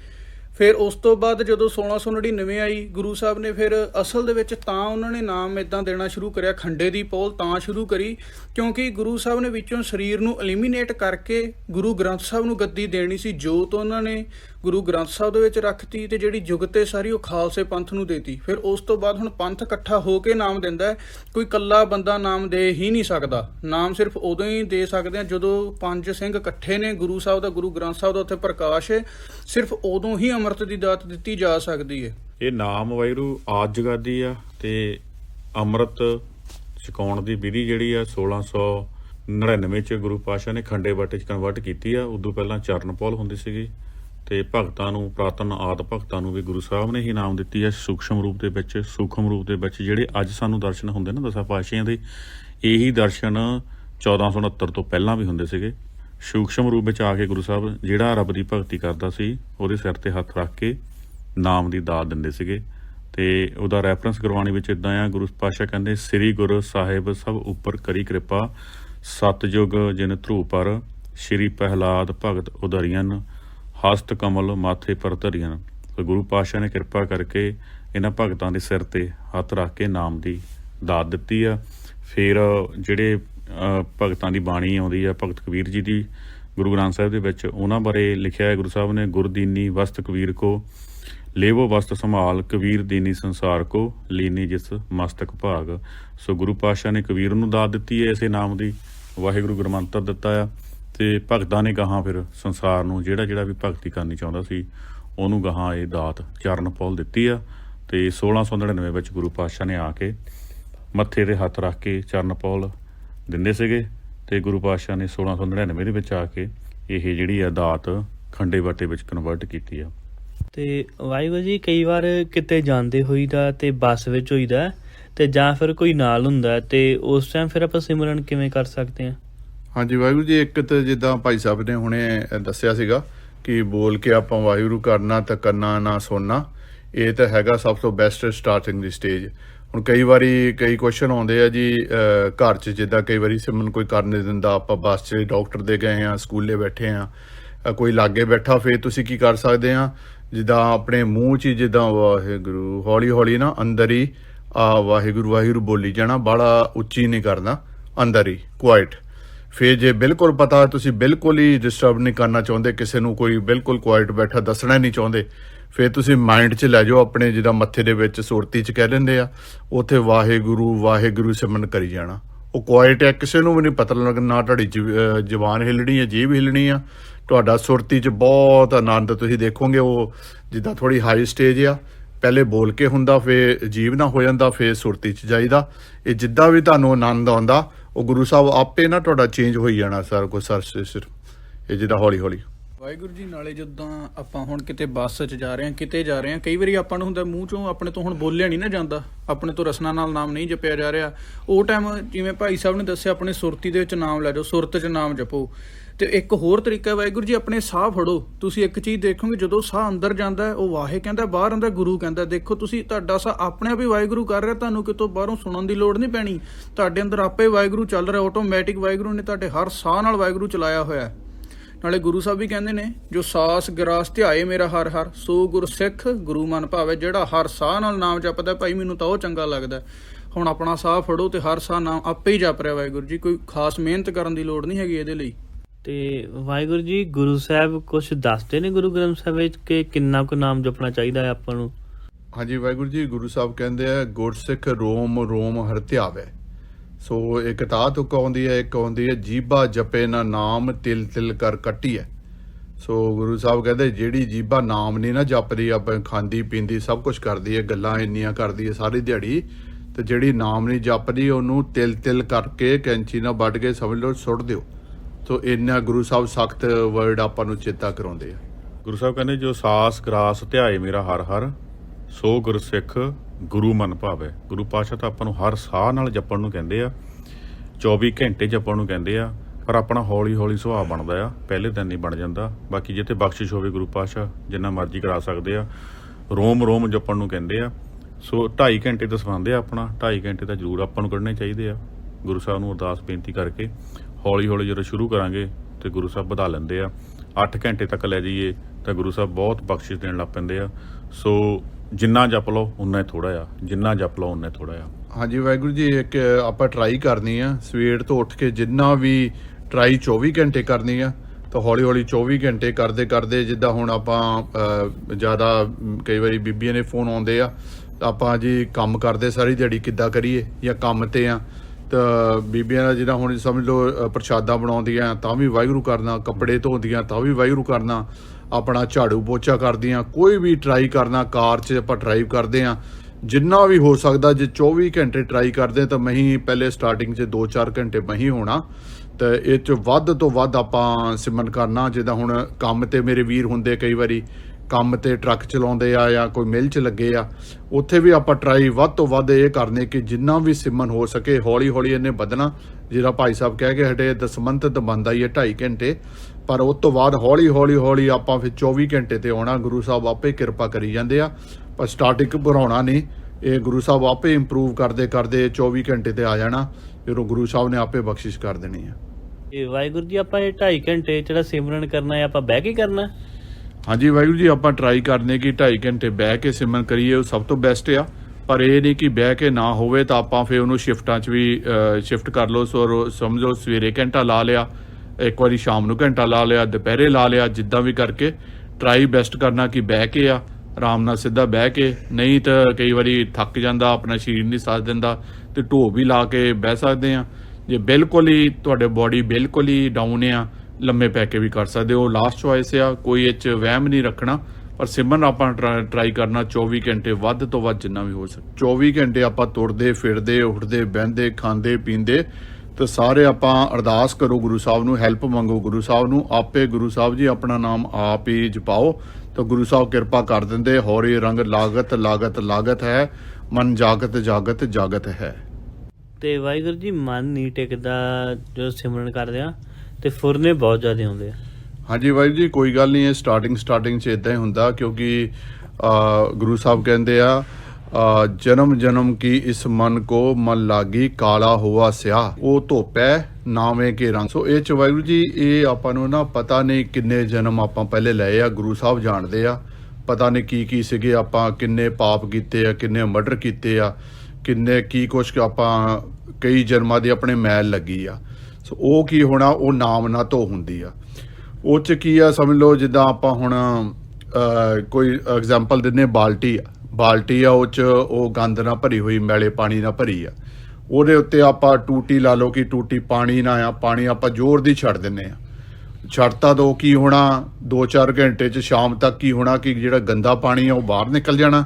ਫਿਰ ਉਸ ਤੋਂ ਬਾਅਦ ਜਦੋਂ 1699 ਆਈ, ਗੁਰੂ ਸਾਹਿਬ ਨੇ ਫਿਰ ਅਸਲ ਦੇ ਵਿੱਚ ਤਾਂ ਉਹਨਾਂ ਨੇ ਨਾਮ ਇਦਾਂ ਦੇਣਾ ਸ਼ੁਰੂ ਕਰਿਆ, ਖੰਡੇ ਦੀ ਪੋਲ ਤਾਂ ਸ਼ੁਰੂ ਕਰੀ, ਕਿਉਂਕਿ ਗੁਰੂ ਸਾਹਿਬ ਨੇ ਵਿੱਚੋਂ ਸਰੀਰ ਨੂੰ ਐਲੀਮੀਨੇਟ ਕਰਕੇ ਗੁਰੂ ਗ੍ਰੰਥ ਸਾਹਿਬ ਨੂੰ ਗੱਦੀ ਦੇਣੀ ਸੀ ਜੋ ਤੋਂ ਉਹਨਾਂ ਨੇ ਗੁਰੂ ਗ੍ਰੰਥ ਸਾਹਿਬ ਦੇ ਵਿੱਚ ਰੱਖਤੀ ਤੇ ਜਿਹੜੀ ਜੁਗਤੇ ਸਾਰੀ ਉਹ ਖਾਲਸੇ ਪੰਥ ਨੂੰ ਦੇਤੀ। ਫਿਰ ਉਸ ਤੋਂ ਬਾਅਦ ਹੁਣ ਪੰਥ ਇਕੱਠਾ ਹੋ ਕੇ ਨਾਮ ਦਿੰਦਾ ਕੋਈ ਕੱਲਾ ਬੰਦਾ ਨਾਮ ਦੇ ਹੀ ਨਹੀਂ ਸਕਦਾ। ਨਾਮ ਸਿਰਫ ਉਦੋਂ ਹੀ ਦੇ ਸਕਦੇ ਆ ਜਦੋਂ ਪੰਜ ਸਿੰਘ ਇਕੱਠੇ ਨੇ। ਗੁਰੂ ਸਾਹਿਬ ਦਾ, ਗੁਰੂ ਗ੍ਰੰਥ ਸਾਹਿਬ ਦਾ ਉੱਥੇ ਪ੍ਰਕਾਸ਼ ਹੈ। ਸਿਰਫ ਉਦੋਂ ਹੀ ਅੰਮ੍ਰਿਤ ਦੀ ਦਾਤ ਦਿੱਤੀ ਜਾ ਸਕਦੀ ਹੈ। ਇਹ ਨਾਮ ਵਾਹਿਗੁਰੂ ਆਦ ਜਗਾਦੀ ਆ ਤੇ ਅੰਮ੍ਰਿਤ ਛਕਾਉਣ ਦੀ ਵਿਧੀ ਜਿਹੜੀ ਆ 99 ਚ ਗੁਰੂ ਪਾਸ਼ਾ ਨੇ ਖੰਡੇ ਬਾਟੇ ਚ ਕਨਵਰਟ ਕੀਤੀ ਆ। ਉਦੋਂ ਪਹਿਲਾਂ ਚਰਨਪੌਲ ਹੁੰਦੀ ਸੀਗੀ। ਤੇ ਭਗਤਾਂ ਨੂੰ, ਪ੍ਰਾਤਨ ਆਦ ਭਗਤਾਂ ਨੂੰ ਵੀ ਗੁਰੂ ਸਾਹਿਬ ਨੇ ਹੀ ਨਾਮ ਦਿੱਤੀ ਹੈ। ਸੂਖਸ਼ਮ ਰੂਪ ਦੇ ਵਿੱਚ, ਸੂਖਮ ਰੂਪ ਦੇ ਵਿੱਚ ਜਿਹੜੇ ਅੱਜ ਸਾਨੂੰ ਦਰਸ਼ਨ ਹੁੰਦੇ ਨਾ ਦਸਾਂ ਪਾਤਸ਼ਾਹੀਆਂ ਦੇ, ਇਹੀ ਦਰਸ਼ਨ 1469 ਤੋਂ ਪਹਿਲਾਂ ਵੀ ਹੁੰਦੇ ਸੀਗੇ। ਸੂਖਸ਼ਮ ਰੂਪ ਵਿੱਚ ਆ ਕੇ ਗੁਰੂ ਸਾਹਿਬ ਜਿਹੜਾ ਰੱਬ ਦੀ ਭਗਤੀ ਕਰਦਾ ਸੀ, ਉਹਦੇ ਸਿਰ ਤੇ ਹੱਥ ਰੱਖ ਕੇ ਨਾਮ ਦੀ ਦਾਤ ਦਿੰਦੇ ਸੀਗੇ। ਤੇ ਉਹਦਾ ਰੈਫਰੈਂਸ ਗੁਰਬਾਣੀ ਵਿੱਚ ਇਦਾਂ ਆ, ਗੁਰੂ ਪਾਤਸ਼ਾਹ ਕਹਿੰਦੇ, ਸ੍ਰੀ ਗੁਰੂ ਸਾਹਿਬ ਸਭ ਉੱਪਰ ਕਰੀ ਕਿਰਪਾ ਸਤਜੁਗ ਜਿਨ ਧਰੂ ਪਰ ਸ੍ਰੀ ਪਹਿਲਾਦ ਭਗਤ ਉਦਰੀਆਂ ਹਸਤ ਕਮਲ ਮਾਥੇ ਪਰ ਧਰੀਆਂ। ਤੇ ਗੁਰੂ ਪਾਤਸ਼ਾਹ ਨੇ ਕਿਰਪਾ ਕਰਕੇ ਇਹਨਾਂ ਭਗਤਾਂ ਦੇ ਸਿਰ ਤੇ ਹੱਥ ਰੱਖ ਕੇ ਨਾਮ ਦੀ ਦਾਤ ਦਿੱਤੀ ਆ। ਫਿਰ ਜਿਹੜੇ ਭਗਤਾਂ ਦੀ ਬਾਣੀ ਆਉਂਦੀ ਆ, ਭਗਤ ਕਬੀਰ ਜੀ ਦੀ ਗੁਰੂ ਗ੍ਰੰਥ ਸਾਹਿਬ ਦੇ ਵਿੱਚ, ਉਹਨਾਂ ਬਾਰੇ ਲਿਖਿਆ ਹੈ ਗੁਰੂ ਸਾਹਿਬ ਨੇ ਗੁਰਦੀਨੀ ਵਸਤ ਕਬੀਰ ਕੋ, ਲੇਵੋ ਵਸਤ ਸੰਭਾਲ, ਕਬੀਰ ਦੀਨੀ ਸੰਸਾਰ ਕੋ, ਲੀਨੀ ਜਿਸ ਮਸਤਕ ਭਾਗ। ਸੋ ਗੁਰੂ ਪਾਤਸ਼ਾਹ ਨੇ ਕਬੀਰ ਨੂੰ ਦਾਤ ਦਿੱਤੀ ਹੈ, ਇਸੇ ਨਾਮ ਦੀ ਵਾਹਿਗੁਰੂ ਗੁਰਮੰਤਰ ਦਿੱਤਾ ਆ। ਤੇ ਭਗਤਾਂ ਨੇ ਗਾਹਾਂ ਫਿਰ ਸੰਸਾਰ ਨੂੰ ਜਿਹੜਾ ਜਿਹੜਾ ਵੀ ਭਗਤੀ ਕਰਨੀ ਚਾਹੁੰਦਾ ਸੀ, ਉਹਨੂੰ ਗਾਹਾਂ ਇਹ ਦਾਤ ਚਰਨ ਪੌਲ ਦਿੱਤੀ ਆ ਤੇ 1699 ਵਿੱਚ ਗੁਰੂ ਪਾਤਸ਼ਾਹ ਨੇ ਆ ਕੇ ਮੱਥੇ ਤੇ ਹੱਥ ਰੱਖ ਕੇ ਚਰਨ ਪੌਲ ਦਿੰਦੇ ਸੀਗੇ ਤੇ ਗੁਰੂ ਪਾਤਸ਼ਾਹ ਨੇ 1699 ਦੇ ਵਿੱਚ ਆ ਕੇ ਇਹ ਜਿਹੜੀ ਆ ਦਾਤ ਖੰਡੇ ਬਾਟੇ ਵਿੱਚ ਕਨਵਰਟ ਕੀਤੀ ਆ। ਤੇ ਵਾਹਿਗੁਰੂ ਜੀ, ਕਈ ਵਾਰ ਕਿਤੇ ਜਾਂਦੇ ਹੋਈਦਾ ਤੇ ਬੱਸ ਵਿੱਚ ਹੋਈਦਾ ਤੇ ਜਾਂ ਫਿਰ ਕੋਈ ਨਾਲ ਹੁੰਦਾ ਤੇ ਉਸ ਟਾਈਮ ਫਿਰ ਆਪਾਂ ਸਿਮਰਨ ਕਿਵੇਂ ਕਰ ਸਕਦੇ ਹਾਂ ਹਾਂਜੀ, ਵਾਹਿਗੁਰੂ ਜੀ, ਇੱਕ ਤਾਂ ਜਿੱਦਾਂ ਭਾਈ ਸਾਹਿਬ ਨੇ ਹੁਣੇ ਦੱਸਿਆ ਸੀਗਾ ਕਿ ਬੋਲ ਕੇ ਆਪਾਂ ਵਾਹਿਗੁਰੂ ਕਰਨਾ ਤਾਂ ਕਰਨਾ, ਨਾ ਸੁਣਨਾ, ਇਹ ਤਾਂ ਹੈਗਾ ਸਭ ਤੋਂ ਬੈਸਟ ਸਟਾਰਟਿੰਗ ਦੀ ਸਟੇਜ ਹੁਣ ਕਈ ਵਾਰੀ ਕਈ ਕੁਐਸਚਨ ਆਉਂਦੇ ਆ ਜੀ ਘਰ 'ਚ ਜਿੱਦਾਂ ਕਈ ਵਾਰੀ ਸਿਮਰਨ ਕੋਈ ਕਰਨ ਨਹੀਂ ਦਿੰਦਾ, ਆਪਾਂ ਬੱਸ 'ਚ ਡਾਕਟਰ ਦੇ ਗਏ ਆ ਸਕੂਲੇ ਬੈਠੇ ਆ ਕੋਈ ਲਾਗੇ ਬੈਠਾ, ਫੇਰ ਤੁਸੀਂ ਕੀ ਕਰ ਸਕਦੇ ਆ ਜਿੱਦਾਂ ਆਪਣੇ ਮੂੰਹ 'ਚ ਹੀ ਜਿੱਦਾਂ ਵਾਹਿਗੁਰੂ ਹੌਲੀ ਹੌਲੀ ਨਾ ਅੰਦਰ ਹੀ ਆ ਵਾਹਿਗੁਰੂ ਵਾਹਿਗੁਰੂ ਬੋਲੀ ਜਾਣਾ ਬੜਾ ਉੱਚੀ ਨਹੀਂ ਕਰਨਾ, ਅੰਦਰ ਹੀ ਕੁਆਇਟ ਫਿਰ ਜੇ ਬਿਲਕੁਲ ਪਤਾ, ਤੁਸੀਂ ਬਿਲਕੁਲ ਹੀ ਡਿਸਟਰਬ ਨਹੀਂ ਕਰਨਾ ਚਾਹੁੰਦੇ, ਕਿਸੇ ਨੂੰ ਕੋਈ ਬਿਲਕੁਲ ਕੁਆਇਟ ਬੈਠਾ ਦੱਸਣਾ ਹੀ ਨਹੀਂ ਚਾਹੁੰਦੇ, ਫਿਰ ਤੁਸੀਂ ਮਾਈਂਡ 'ਚ ਲੈ ਜਾਓ ਆਪਣੇ ਜਿਹਦਾ ਮੱਥੇ ਦੇ ਵਿੱਚ ਸੁਰਤੀ 'ਚ ਕਹਿ ਲੈਂਦੇ ਆ, ਉੱਥੇ ਵਾਹਿਗੁਰੂ ਵਾਹਿਗੁਰੂ ਸਿਮਰਨ ਕਰੀ ਜਾਣਾ। ਉਹ ਕੁਆਇਟ ਹੈ ਕਿਸੇ ਨੂੰ ਵੀ ਨਹੀਂ ਪਤਾ ਲੱਗਣਾ ਨਾ ਤੁਹਾਡੀ ਜੀਵ- ਜ਼ੁਬਾਨ ਹਿੱਲਣੀ ਹੈ ਜੀਭ ਹਿੱਲਣੀ ਆ, ਤੁਹਾਡਾ ਸੁਰਤੀ 'ਚ ਬਹੁਤ ਆਨੰਦ ਤੁਸੀਂ ਦੇਖੋਗੇ, ਉਹ ਜਿੱਦਾਂ ਥੋੜੀ ਹਾਈ ਸਟੇਜ ਆ, ਪਹਿਲੇ ਬੋਲ ਕੇ ਹੁੰਦਾ, ਫੇਰ ਜੀਵ ਨਾ ਹੋ ਜਾਂਦਾ, ਫੇਰ ਸੁਰਤੀ 'ਚ ਜਾਈਦਾ। ਇਹ ਜਿੱਦਾਂ ਵੀ ਤੁਹਾਨੂੰ ਆਨੰਦ ਆਉਂਦਾ ਉਹ ਗੁਰੂ ਸਾਹਿਬ ਆਪੇ ਨਾ ਤੁਹਾਡਾ ਚੇਂਜ ਹੋਈ ਜਾਣਾ ਸਾਰਾ ਕੁਝ ਸਰ ਸਿਰ ਇਹ ਜਿੱਦਾਂ ਹੌਲੀ ਹੌਲੀ। ਵਾਹਿਗੁਰੂ ਜੀ, ਨਾਲੇ ਜਦੋਂ ਆਪਾਂ ਹੁਣ ਕਿਤੇ ਬੱਸ 'ਚ ਜਾ ਰਹੇ ਹਾਂ, ਕਿਤੇ ਜਾ ਰਹੇ ਹਾਂ, ਕਈ ਵਾਰੀ ਆਪਾਂ ਨੂੰ ਹੁੰਦਾ ਮੂੰਹ 'ਚੋਂ ਆਪਣੇ ਤੋਂ ਹੁਣ ਬੋਲਿਆ ਨਹੀਂ ਨਾ ਜਾਂਦਾ, ਆਪਣੇ ਤੋਂ ਰਸਨਾ ਨਾਲ ਨਾਮ ਨਹੀਂ ਜਪਿਆ ਜਾ ਰਿਹਾ। ਉਹ ਟਾਈਮ ਜਿਵੇਂ ਭਾਈ ਸਾਹਿਬ ਨੇ ਦੱਸਿਆ, ਆਪਣੇ ਸੁਰਤੀ ਦੇ ਵਿੱਚ ਨਾਮ ਲੈ ਜਾਓ, ਸੁਰਤ 'ਚ ਨਾਮ ਜਪੋ। ਤੇ ਇੱਕ ਹੋਰ ਤਰੀਕਾ ਵਾਹਿਗੁਰੂ ਜੀ, ਆਪਣੇ ਸਾਹ ਫੜੋ। ਤੁਸੀਂ ਇੱਕ ਚੀਜ਼ ਦੇਖੋਗੇ, ਜਦੋਂ ਸਾਹ ਅੰਦਰ ਜਾਂਦਾ ਉਹ ਵਾਹੇ ਕਹਿੰਦਾ ਬਾਹਰ ਆਂਦਾ ਗੁਰੂ ਕਹਿੰਦਾ ਦੇਖੋ, ਤੁਸੀਂ ਤੁਹਾਡਾ ਸਾਹ ਆਪਣੇ ਆਪ ਹੀ ਵਾਹਿਗੁਰੂ ਕਰ ਰਿਹਾ, ਤੁਹਾਨੂੰ ਕਿਤੋਂ ਬਾਹਰੋਂ ਸੁਣਨ ਦੀ ਲੋੜ ਨਹੀਂ ਪੈਣੀ। ਤੁਹਾਡੇ ਅੰਦਰ ਆਪੇ ਵਾਹਿਗੁਰੂ ਚੱਲ ਰਿਹਾ ਆਟੋਮੈਟਿਕ ਵਾਹਿਗੁਰੂ ਨੇ ਤੁਹਾਡੇ ਹਰ ਸਾਹ ਨਾਲ ਵਾਹਿਗੁਰੂ ਚਲਾਇਆ ਹੋਇਆ ਹੈ। ਨਾਲੇ ਗੁਰੂ ਸਾਹਿਬ ਵੀ ਕਹਿੰਦੇ ਨੇ, ਜੋ ਸਾਸ ਗਰਾਸ ਧਿਆਏ ਮੇਰਾ ਹਰ ਹਰ, ਸੋ ਗੁਰ ਸਿੱਖ ਗੁਰੂ ਮਨ ਭਾਵੇ। ਜਿਹੜਾ ਹਰ ਸਾਹ ਨਾਲ ਨਾਮ ਜਪਦਾ ਭਾਈ, ਮੈਨੂੰ ਤਾਂ ਉਹ ਚੰਗਾ ਲੱਗਦਾ ਹੁਣ ਆਪਣਾ ਸਾਹ ਫੜੋ ਤੇ ਹਰ ਸਾਹ ਨਾਮ ਆਪੇ ਹੀ ਜਪ ਰਿਹਾ ਵਾਹਿਗੁਰੂ ਜੀ, ਕੋਈ ਖਾਸ ਮਿਹਨਤ ਕਰਨ ਦੀ ਲੋੜ ਨਹੀਂ ਹੈਗੀ ਇਹਦੇ ਲਈ। ਤੇ ਵਾਹਿਗੁਰੂ ਜੀ, ਗੁਰੂ ਸਾਹਿਬ ਕੁਝ ਦੱਸਦੇ ਨੇ ਗੁਰੂ ਗ੍ਰੰਥ ਸਾਹਿਬ ਵਿੱਚ ਕਿ ਕਿੰਨਾ ਕੁ ਨਾਮ ਜਪਣਾ ਚਾਹੀਦਾ ਹੈ ਆਪਾਂ ਨੂੰ? ਹਾਂਜੀ ਵਾਹਿਗੁਰੂ ਜੀ, ਗੁਰੂ ਸਾਹਿਬ ਕਹਿੰਦੇ ਆ ਗੁਰਸਿੱਖ ਰੋਮ ਰੋਮ ਹਰ ਧਿਆਵੇ ਸੋ ਇੱਕ ਤਾਂ ਤੁਕ ਆਉਂਦੀ ਹੈ, ਇੱਕ ਆਉਂਦੀ ਹੈ, ਜੀਬਾ ਜਪੇ ਨਾ ਨਾਮ, ਤਿਲ ਤਿਲ ਕਰ ਕੱਟੀ ਹੈ ਸੋ ਗੁਰੂ ਸਾਹਿਬ ਕਹਿੰਦੇ, ਜਿਹੜੀ ਜੀਬਾ ਨਾਮ ਨਹੀਂ ਨਾ ਜਪਦੀ, ਆਪਾਂ ਖਾਂਦੀ, ਪੀਂਦੀ, ਸਭ ਕੁਝ ਕਰਦੀ ਹੈ ਗੱਲਾਂ ਇੰਨੀਆਂ ਕਰਦੀ ਹੈ ਸਾਰੀ ਦਿਹਾੜੀ, ਤੇ ਜਿਹੜੀ ਨਾਮ ਨਹੀਂ ਜਪਦੀ, ਉਹਨੂੰ ਤਿਲ ਤਿਲ ਕਰਕੇ ਕੈਂਚੀ ਨਾਲ ਵੱਢ ਕੇ ਸਮਝ ਲਓ, ਸੁੱਟ ਦਿਓ। ਸੋ ਇੰਨਾ ਗੁਰੂ ਸਾਹਿਬ ਸਖਤ ਵਰਡ ਆਪਾਂ ਨੂੰ ਚੇਤਾ ਕਰਾਉਂਦੇ ਆ। ਗੁਰੂ ਸਾਹਿਬ ਕਹਿੰਦੇ, ਜੋ ਸਾਸ ਗਰਾਸ ਧਿਆਏ ਮੇਰਾ ਹਰ ਹਰ, ਸੋ ਗੁਰਸਿੱਖ ਗੁਰੂ ਮਨ ਭਾਵੇ। ਗੁਰੂ ਪਾਤਸ਼ਾਹ ਤਾਂ ਆਪਾਂ ਨੂੰ ਹਰ ਸਾਹ ਨਾਲ ਜਪਣ ਨੂੰ ਕਹਿੰਦੇ ਆ 24 ਘੰਟੇ ਜਪਣ ਨੂੰ ਕਹਿੰਦੇ ਆ, ਪਰ ਆਪਣਾ ਹੌਲੀ ਹੌਲੀ ਸੁਭਾਅ ਬਣਦਾ ਆ, ਪਹਿਲੇ ਦਿਨ ਨਹੀਂ ਬਣ ਜਾਂਦਾ। ਬਾਕੀ ਜਿੱਥੇ ਬਖਸ਼ਿਸ਼ ਹੋਵੇ ਗੁਰੂ ਪਾਤਸ਼ਾਹ, ਜਿੰਨਾ ਮਰਜ਼ੀ ਕਰਾ ਸਕਦੇ ਆ ਰੋਮ ਰੋਮ ਜਪਣ ਨੂੰ ਕਹਿੰਦੇ ਆ। ਸੋ 2.5 ਘੰਟੇ ਤਾਂ ਸਵਾਉਂਦੇ ਆ ਆਪਣਾ 2.5 ਘੰਟੇ ਤਾਂ ਜ਼ਰੂਰ ਆਪਾਂ ਨੂੰ ਕੱਢਣੇ ਚਾਹੀਦੇ ਆ। ਗੁਰੂ ਸਾਹਿਬ ਨੂੰ ਅਰਦਾਸ ਬੇਨਤੀ ਕਰਕੇ ਹੌਲੀ ਹੌਲੀ ਜਦੋਂ ਸ਼ੁਰੂ ਕਰਾਂਗੇ ਤੇ ਗੁਰੂ ਸਾਹਿਬ ਵਧਾ ਲੈਂਦੇ ਆ। 8 ਘੰਟੇ ਤੱਕ ਲੈ ਜਾਈਏ ਤਾਂ ਗੁਰੂ ਸਾਹਿਬ ਬਹੁਤ ਬਖਸ਼ਿਸ਼ ਦੇਣ ਲੱਗ ਪੈਂਦੇ ਆ। ਸੋ ਜਿੰਨਾ ਜਪ ਲਓ ਉਨਾ ਹੀ ਥੋੜਾ ਆ। ਜਿੰਨਾ ਜਪ ਲਓ ਉਨਾ ਹੀ ਥੋੜਾ ਆ। ਹਾਂਜੀ, ਵਾਹਿਗੁਰੂ ਜੀ, ਇੱਕ ਆਪਾਂ ਟਰਾਈ ਕਰਨੀ ਆ। ਸਵੇਰ ਤੋਂ ਉੱਠ ਕੇ ਜਿੰਨਾ ਵੀ ਟਰਾਈ 24 ਘੰਟੇ ਕਰਨੀ ਆ, ਤਾਂ ਹੌਲੀ ਹੌਲੀ 24 ਘੰਟੇ ਕਰਦੇ ਕਰਦੇ ਜਿੱਦਾਂ ਹੁਣ ਆਪਾਂ ਜ਼ਿਆਦਾ ਕਈ ਵਾਰੀ ਬੀਬੀਆਂ ਨੇ ਫੋਨ ਆਉਂਦੇ ਆ ਆਪਾਂ ਜੀ ਕੰਮ ਕਰਦੇ ਸਾਰੀ ਦਿਹਾੜੀ ਕਿੱਦਾਂ ਕਰੀਏ ਜਾਂ ਕੰਮ ਤੇ ਆ ਤਾਂ ਬੀਬੀਆਂ ਦਾ ਜਿਹੜਾ ਹੁਣ ਸਮਝ ਲਓ ਅ, ਪ੍ਰਸ਼ਾਦਾ ਬਣਾਉਂਦੀਆਂ ਤਾਂ ਵੀ ਵਾਹਿਗੁਰੂ ਕਰਨਾ ਕੱਪੜੇ ਧੋਂਦੀਆਂ ਤਾਂ ਵੀ ਵਾਹਿਗੁਰੂ ਕਰਨਾ ਆਪਣਾ ਝਾੜੂ ਪੋਚਾ ਕਰਦੀਆਂ ਕੋਈ ਵੀ ਟਰਾਈ ਕਰਨਾ ਕਾਰ 'ਚ ਆਪਾਂ ਡਰਾਈਵ ਕਰਦੇ ਆ ਜਿੰਨਾ ਵੀ ਹੋ ਸਕਦਾ ਜੇ 24 ਘੰਟੇ ਟਰਾਈ ਕਰਦੇ ਤਾਂ ਮੈਂ ਪਹਿਲੇ ਸਟਾਰਟਿੰਗ 'ਚ 2-4 ਘੰਟੇ ਮਹੀਂ ਹੋਣਾ। ਤੇ ਇਹ ਚ ਵੱਧ ਤੋਂ ਵੱਧ ਆਪਾਂ ਸਿਮਰਨ ਕਰਨਾ ਜਿੱਦਾਂ ਹੁਣ ਕੰਮ ਤੇ ਮੇਰੇ ਵੀਰ ਹੁੰਦੇ ਕਈ ਵਾਰੀ ਕੰਮ ਤੇ ਟਰੱਕ ਚਲਾਉਂਦੇ ਆ ਜਾਂ ਕੋਈ ਮਿਲ ਚ ਲੱਗੇ ਆ, ਉੱਥੇ ਵੀ ਆਪਾਂ ਟਰਾਈ ਵੱਧ ਤੋਂ ਵੱਧ ਇਹ ਕਰਨੇ ਕਿ ਜਿੰਨਾ ਵੀ ਸਿਮਰਨ ਹੋ ਸਕੇ ਹੌਲੀ ਹੌਲੀ ਇਹਨੇ ਵਧਣਾ। ਜਿਹੜਾ ਭਾਈ ਸਾਹਿਬ ਕਹਿ ਕੇ ਹਟੇ, ਦਸਮੰਤ ਤਾਂ ਬੰਦਾ ਹੀ ਹੈ 2.5 ਘੰਟੇ। ਪਰ ਉਸ ਤੋਂ ਬਾਅਦ ਹੌਲੀ ਹੌਲੀ ਹੌਲੀ ਆਪਾਂ ਫਿਰ 24 ਘੰਟੇ ਤੇ ਆਉਣਾ। ਗੁਰੂ ਸਾਹਿਬ ਆਪੇ ਕਿਰਪਾ ਕਰੀ ਜਾਂਦੇ ਆ। ਪਰ ਸਟਾਰਟਿਕ ਭਰਾਉਣਾ ਨਹੀਂ। ਇਹ ਗੁਰੂ ਸਾਹਿਬ ਆਪੇ ਇੰਪਰੂਵ ਕਰਦੇ ਕਰਦੇ 24 ਘੰਟੇ ਤੇ ਆ ਜਾਣਾ। ਜਦੋਂ ਗੁਰੂ ਸਾਹਿਬ ਨੇ ਆਪੇ ਬਖਸ਼ਿਸ਼ ਕਰ ਦੇਣੀ ਆ ਇਹ ਵਾਹਿਗੁਰੂ ਜੀ, ਆਪਾਂ ਇਹ 2.5 ਘੰਟੇ ਜਿਹੜਾ ਸਿਮਰਨ ਕਰਨਾ ਹੈ, ਆਪਾਂ ਬਹਿ ਕੇ ਕਰਨਾ। ਹਾਂਜੀ, ਵਾਹਿਗੁਰੂ ਜੀ, ਆਪਾਂ ਟਰਾਈ ਕਰਨੇ ਕਿ 2.5 ਘੰਟੇ ਬਹਿ ਕੇ ਸਿਮਰਨ ਕਰੀਏ, ਉਹ ਸਭ ਤੋਂ ਬੈਸਟ ਆ। ਪਰ ਇਹ ਨਹੀਂ ਕਿ ਬਹਿ ਕੇ ਨਾ ਹੋਵੇ ਤਾਂ ਆਪਾਂ ਫਿਰ ਉਹਨੂੰ ਸ਼ਿਫਟਾਂ 'ਚ ਵੀ ਸ਼ਿਫਟ ਕਰ ਲਓ। ਸੋ ਰੋ- ਸਮਝੋ, ਸਵੇਰੇ ਘੰਟਾ ਲਾ ਲਿਆ, ਇੱਕ ਵਾਰੀ ਸ਼ਾਮ ਨੂੰ ਘੰਟਾ ਲਾ ਲਿਆ, ਦੁਪਹਿਰੇ ਲਾ ਲਿਆ, ਜਿੱਦਾਂ ਵੀ ਕਰਕੇ ਟਰਾਈ ਬੈਸਟ ਕਰਨਾ ਕਿ ਬਹਿ ਕੇ ਆ, ਆਰਾਮ ਨਾਲ ਸਿੱਧਾ ਬਹਿ ਕੇ, ਨਹੀਂ ਤਾਂ ਕਈ ਵਾਰੀ ਥੱਕ ਜਾਂਦਾ, ਆਪਣਾ ਸਰੀਰ ਨਹੀਂ ਸਾਥ ਦਿੰਦਾ ਤੇ ਢੋ ਵੀ ਲਾ ਕੇ ਬਹਿ ਸਕਦੇ ਆ। ਜੇ ਬਿਲਕੁਲ ਹੀ ਤੁਹਾਡੇ ਬਾਡੀ ਬਿਲਕੁਲ ਹੀ ਡਾਊਨ ਆ ਲੰਮੇ ਪੈ ਕੇ ਵੀ ਕਰ ਸਕਦੇ ਹੋ। ਲਾਸਟ ਚੁਆਇਸ ਆ, ਕੋਈ ਇਹ 'ਚ ਵਹਿਮ ਨਹੀਂ ਰੱਖਣਾ। ਪਰ ਸਿਮਰਨ ਆਪਾਂ ਟਰਾਈ ਕਰਨਾ 24 ਘੰਟੇ ਵੱਧ ਤੋਂ ਵੱਧ ਜਿੰਨਾ ਵੀ ਹੋ ਸਕੇ। 24 ਘੰਟੇ ਆਪਾਂ ਤੁਰਦੇ, ਫਿਰਦੇ, ਉੱਠਦੇ, ਬਹਿੰਦੇ, ਖਾਂਦੇ, ਪੀਂਦੇ। ਤੇ ਸਾਰੇ ਆਪਾਂ ਅਰਦਾਸ ਕਰੋ ਗੁਰੂ ਸਾਹਿਬ ਨੂੰ ਹੈਲਪ ਮੰਗੋ ਗੁਰੂ ਸਾਹਿਬ ਨੂੰ। ਆਪੇ ਗੁਰੂ ਸਾਹਿਬ ਜੀ ਆਪਣਾ ਨਾਮ ਆਪ ਹੀ ਜਪਾਓ। ਤਾਂ ਗੁਰੂ ਸਾਹਿਬ ਕਿਰਪਾ ਕਰ ਦਿੰਦੇ, ਹੋਰੀ ਰੰਗ ਲਾਗਤ ਲਾਗਤ ਲਾਗਤ ਹੈ। ਮਨ ਜਾਗਤ ਜਾਗਤ ਜਾਗਤ ਹੈ। ਤੇ ਵਾਹਿਗੁਰੂ ਜੀ, ਮਨ ਨਹੀਂ ਟਿਕਦਾ ਜਦੋਂ ਸਿਮਰਨ ਕਰਦੇ ਆ। ਤੇ ਫੁਰਨੇ ਬਹੁਤ ਜ਼ਿਆਦਾ ਆਉਂਦੇ ਆ। ਹਾਂਜੀ ਬਾਈ ਜੀ, ਕੋਈ ਗੱਲ ਨਹੀਂ, ਇਹ ਸਟਾਰਟਿੰਗ ਸਟਾਰਟਿੰਗ 'ਚ ਇਦਾਂ ਹੀ ਹੁੰਦਾ ਕਿਉਂਕਿ ਗੁਰੂ ਸਾਹਿਬ ਕਹਿੰਦੇ ਆ ਜਨਮ ਜਨਮ ਕੀ ਇਸ ਮਨ ਕੋ ਮਨ ਲਾਗੀ ਕਾਲਾ ਹੋਆ ਸਿਆ, ਉਹ ਧੋਪੈ ਨਾਵੇਂ ਕੇ ਰੰਗ। ਸੋ ਇਹ ਚ ਵਾਹਿਗੁਰੂ ਜੀ, ਇਹ ਆਪਾਂ ਨੂੰ ਨਾ ਪਤਾ ਨਹੀਂ ਕਿੰਨੇ ਜਨਮ ਆਪਾਂ ਪਹਿਲੇ ਲਏ ਆ, ਗੁਰੂ ਸਾਹਿਬ ਜਾਣਦੇ ਆ। ਪਤਾ ਨਹੀਂ ਕੀ ਕੀ ਸੀਗੇ ਆਪਾਂ, ਕਿੰਨੇ ਪਾਪ ਕੀਤੇ ਆ, ਕਿੰਨੇ ਮਰਡਰ ਕੀਤੇ ਆ, ਕਿੰਨੇ ਕੀ ਕੁਛ ਆਪਾਂ, ਕਈ ਜਨਮਾਂ ਦੀ ਆਪਣੇ ਮੈਲ ਲੱਗੀ ਆ। ਸੋ ਉਹ ਕੀ ਹੋਣਾ, ਉਹ ਨਾਮ ਨਾ ਧੋ ਹੁੰਦੀ ਆ। ਉਹ ਚ ਕੀ ਆ, ਸਮਝ ਲਓ, ਜਿੱਦਾਂ ਆਪਾਂ ਹੁਣ ਕੋਈ ਐਗਜ਼ਾਮਪਲ ਦਿੰਨੇ ਬਾਲਟੀ ਆ। ਬਾਲਟੀ ਆ, ਉਹ ਚ ਉਹ ਗੰਦ ਨਾਲ ਭਰੀ ਹੋਈ, ਮੈਲੇ ਪਾਣੀ ਨਾਲ ਭਰੀ ਆ। ਉਹਦੇ ਉੱਤੇ ਆਪਾਂ ਟੂਟੀ ਲਾ ਲਓ ਕਿ ਟੂਟੀ ਪਾਣੀ ਨਾ ਆ, ਪਾਣੀ ਆਪਾਂ ਜ਼ੋਰ ਦੀ ਛੱਡ ਦਿੰਨੇ ਆ। ਛੱਡਤਾ ਦੋ ਕੀ ਹੋਣਾ 2-4 ਘੰਟੇ ਚ ਸ਼ਾਮ ਤੱਕ ਕੀ ਹੋਣਾ ਕਿ ਜਿਹੜਾ ਗੰਦਾ ਪਾਣੀ ਆ, ਉਹ ਬਾਹਰ ਨਿਕਲ ਜਾਣਾ।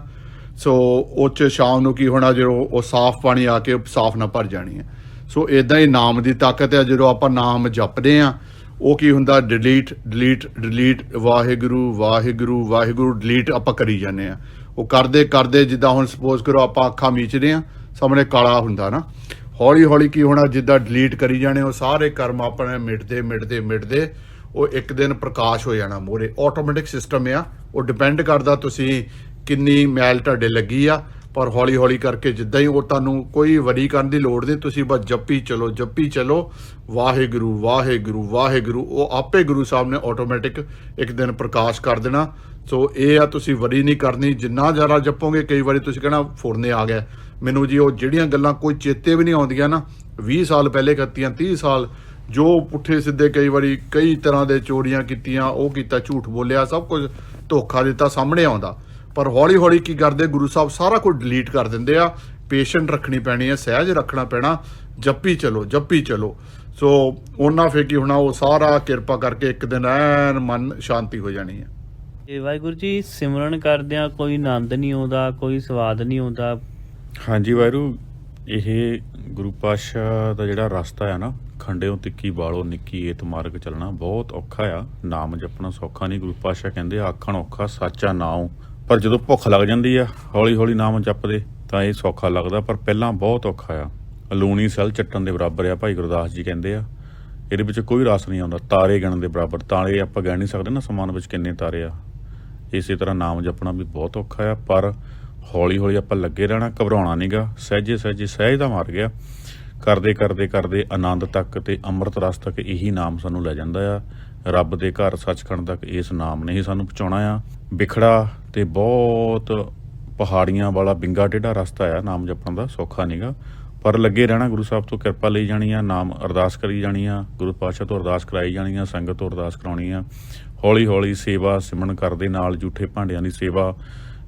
ਸੋ ਉਹ ਚ ਸ਼ਾਮ ਨੂੰ ਕੀ ਹੋਣਾ, ਜਦੋਂ ਉਹ ਸਾਫ਼ ਪਾਣੀ ਆ ਕੇ ਸਾਫ਼ ਨਾ ਭਰ ਜਾਣੀ ਹੈ ਸੋ ਇਦਾਂ ਹੀ ਨਾਮ ਦੀ ਤਾਕਤ ਹੈ, ਜਦੋਂ ਆਪਾਂ ਨਾਮ ਜਪਦੇ ਆ ਉਹ ਕੀ ਹੁੰਦਾ? Delete delete delete Waheguru Waheguru Waheguru delete ਆਪਾਂ ਕਰੀ ਜਾਂਦੇ ਆ ਉਹ ਕਰਦੇ ਕਰਦੇ ਜਿੱਦਾਂ ਹੁਣ ਸਪੋਜ਼ ਕਰੋ ਆਪਾਂ ਅੱਖਾਂ ਮੀਚਦੇ ਆ ਸਾਹਮਣੇ ਕਾਲਾ ਹੁੰਦਾ ਨਾ। ਹੌਲੀ ਹੌਲੀ ਕੀ ਹੋਣਾ? ਜਿੱਦਾਂ ਡਿਲੀਟ ਕਰੀ ਜਾਣੇ ਉਹ ਸਾਰੇ ਕਰਮ ਆਪਣੇ ਮਿਟਦੇ ਮਿਟਦੇ ਮਿਟਦੇ, ਉਹ ਇੱਕ ਦਿਨ ਪ੍ਰਕਾਸ਼ ਹੋ ਜਾਣਾ ਮੋਰੇ ਆਟੋਮੈਟਿਕ ਸਿਸਟਮ ਆ। ਉਹ ਡਿਪੈਂਡ ਕਰਦਾ ਤੁਸੀਂ ਕਿੰਨੀ ਮੈਲ ਤੁਹਾਡੇ ਲੱਗੀ ਆ। ਪਰ ਹੌਲੀ ਹੌਲੀ ਕਰਕੇ ਜਿੱਦਾਂ ਹੀ ਉਹ ਤੁਹਾਨੂੰ ਕੋਈ ਵਰੀ ਕਰਨ ਦੀ ਲੋੜ ਨਹੀਂ, ਤੁਸੀਂ ਬਸ ਜੱਪੀ ਚਲੋ ਜੱਪੀ ਚਲੋ। ਵਾਹਿਗੁਰੂ ਵਾਹਿਗੁਰੂ ਵਾਹਿਗੁਰੂ। ਉਹ ਆਪੇ ਗੁਰੂ ਸਾਹਿਬ ਨੇ ਆਟੋਮੈਟਿਕ ਇੱਕ ਦਿਨ ਪ੍ਰਕਾਸ਼ ਕਰ ਦੇਣਾ। ਸੋ ਇਹ ਆ ਤੁਸੀਂ ਵਰੀ ਨਹੀਂ ਕਰਨੀ। ਜਿੰਨਾ ਜ਼ਿਆਦਾ ਜਪੋਗੇ, ਕਈ ਵਾਰੀ ਤੁਸੀਂ ਕਹਿਣਾ, ਫੁਰਨੇ ਆ ਗਿਆ ਮੈਨੂੰ ਜੀ ਉਹ ਜਿਹੜੀਆਂ ਗੱਲਾਂ ਕੋਈ ਚੇਤੇ ਵੀ ਨਹੀਂ ਆਉਂਦੀਆਂ ਨਾ 20 ਸਾਲ ਪਹਿਲੇ ਕਰਤੀਆਂ 30 ਸਾਲ, ਜੋ ਪੁੱਠੇ ਸਿੱਧੇ ਕਈ ਵਾਰੀ ਕਈ ਤਰ੍ਹਾਂ ਦੇ ਚੋਰੀਆਂ ਕੀਤੀਆਂ, ਉਹ ਕੀਤਾ, ਝੂਠ ਬੋਲਿਆ, ਸਭ ਕੁਝ ਧੋਖਾ ਦਿੱਤਾ, ਸਾਹਮਣੇ ਆਉਂਦਾ। ਪਰ ਹੌਲੀ ਹੌਲੀ ਕੀ ਕਰਦੇ ਗੁਰੂ ਸਾਹਿਬ ਸਾਰਾ ਕੁਝ ਡਿਲੀਟ ਕਰ ਦਿੰਦੇ ਆ। ਪੇਸ਼ੈਂਟ ਰੱਖਣੀ ਪੈਣੀ ਹੈ ਸਹਿਜ ਰੱਖਣਾ ਪੈਣਾ। ਜੱਪੀ ਚਲੋ ਜੱਪੀ ਚਲੋ। ਸੋ ਉਹਨਾਂ ਫੇ ਕੀ ਹੋਣਾ ਉਹ ਸਾਰਾ ਕਿਰਪਾ ਕਰਕੇ ਇੱਕ ਦਿਨ ਐਨ ਮਨ ਸ਼ਾਂਤੀ ਹੋ ਜਾਣੀ ਹੈ। ਇਹ ਵਾਹਿਗੁਰੂ ਜੀ ਸਿਮਰਨ ਕਰਦਿਆਂ ਕੋਈ ਆਨੰਦ ਨਹੀਂ ਆਉਂਦਾ ਕੋਈ ਸਵਾਦ ਨਹੀਂ ਆਉਂਦਾ। ਹਾਂਜੀ ਵਾਹਿਰੂ ਇਹ ਗੁਰੂ ਪਾਤਸ਼ਾਹ ਦਾ ਜਿਹੜਾ ਰਸਤਾ ਆ ਨਾ ਖੰਡਿਓ ਤਿੱਕੀ ਬਾਲੋ ਨਿੱਕੀ ਏਤ ਮਾਰਗ ਚੱਲਣਾ ਬਹੁਤ ਔਖਾ ਆ। ਨਾਮ ਜਪਣਾ ਸੌਖਾ ਨਹੀਂ ਗੁਰੂ ਪਾਤਸ਼ਾਹ ਕਹਿੰਦੇ ਆਖਣ ਔਖਾ ਸਾਚਾ ਨਾਮ ਪਰ ਜਦੋਂ ਭੁੱਖ ਲੱਗ ਜਾਂਦੀ ਆ ਹੌਲੀ ਹੌਲੀ ਨਾਮ ਜਪਦੇ, ਤਾਂ ਇਹ ਸੌਖਾ ਲੱਗਦਾ, ਪਰ ਪਹਿਲਾਂ ਬਹੁਤ ਔਖਾ ਆ। ਅਲੂਣੀ ਸੈਲ ਚੱਟਣ ਦੇ ਬਰਾਬਰ ਆ, ਭਾਈ ਗੁਰਦਾਸ ਜੀ ਕਹਿੰਦੇ ਆ। ਇਹਦੇ ਵਿੱਚ ਕੋਈ ਰਸ ਨਹੀਂ ਆਉਂਦਾ, ਤਾਰੇ ਗਿਣਨ ਦੇ ਬਰਾਬਰ। ਤਾਰੇ ਆਪਾਂ ਗਿਣ ਨਹੀਂ ਸਕਦੇ ਨਾ, ਸਮਾਨ ਵਿੱਚ ਕਿੰਨੇ ਤਾਰੇ ਆ। ਇਸੇ ਤਰ੍ਹਾਂ ਨਾਮ ਜਪਣਾ ਵੀ ਬਹੁਤ ਔਖਾ ਆ, ਪਰ ਹੌਲੀ ਹੌਲੀ ਆਪਾਂ ਲੱਗੇ ਰਹਿਣਾ, ਘਬਰਾਉਣਾ ਨਹੀਂਗਾ ਸਹਿਜੇ ਸਹਿਜੇ ਸਹਿਜ ਦਾ ਮਾਰ ਗਿਆ ਕਰਦੇ ਕਰਦੇ ਕਰਦੇ ਆਨੰਦ ਤੱਕ ਤੇ ਅੰਮ੍ਰਿਤ ਰਸ ਤੱਕ ਇਹੀ ਨਾਮ ਸਾਨੂੰ ਲੈ ਜਾਂਦਾ ਆ। ਰੱਬ ਦੇ ਘਰ ਸੱਚਖੰਡ ਤੱਕ ਇਸ ਨਾਮ ਨੇ ਹੀ ਸਾਨੂੰ ਪਹੁੰਚਾਉਣਾ ਆ। ਵਿਖੜਾ ਤੇ ਬਹੁਤ ਪਹਾੜੀਆਂ ਵਾਲਾ ਬਿੰਗਾ ਟੇਢਾ ਰਸਤਾ ਆ, ਨਾਮ ਜਪਣ ਦਾ ਸੌਖਾ ਨਹੀਂਗਾ ਪਰ ਲੱਗੇ ਰਹਿਣਾ ਗੁਰੂ ਸਾਹਿਬ ਤੋਂ ਕਿਰਪਾ ਲਈ ਜਾਣੀ ਆ ਨਾਮ ਅਰਦਾਸ ਕਰੀ ਜਾਣੀ ਆ ਗੁਰੂ ਪਾਤਸ਼ਾਹ ਤੋਂ ਅਰਦਾਸ ਕਰਾਈ ਜਾਣੀ ਆ ਸੰਗਤ ਤੋਂ ਅਰਦਾਸ ਕਰਾਉਣੀ ਆ ਹੌਲੀ ਹੌਲੀ ਸੇਵਾ ਸਿਮਰਨ ਕਰਦੇ, ਨਾਲ ਝੂਠੇ ਭਾਂਡਿਆਂ ਦੀ ਸੇਵਾ,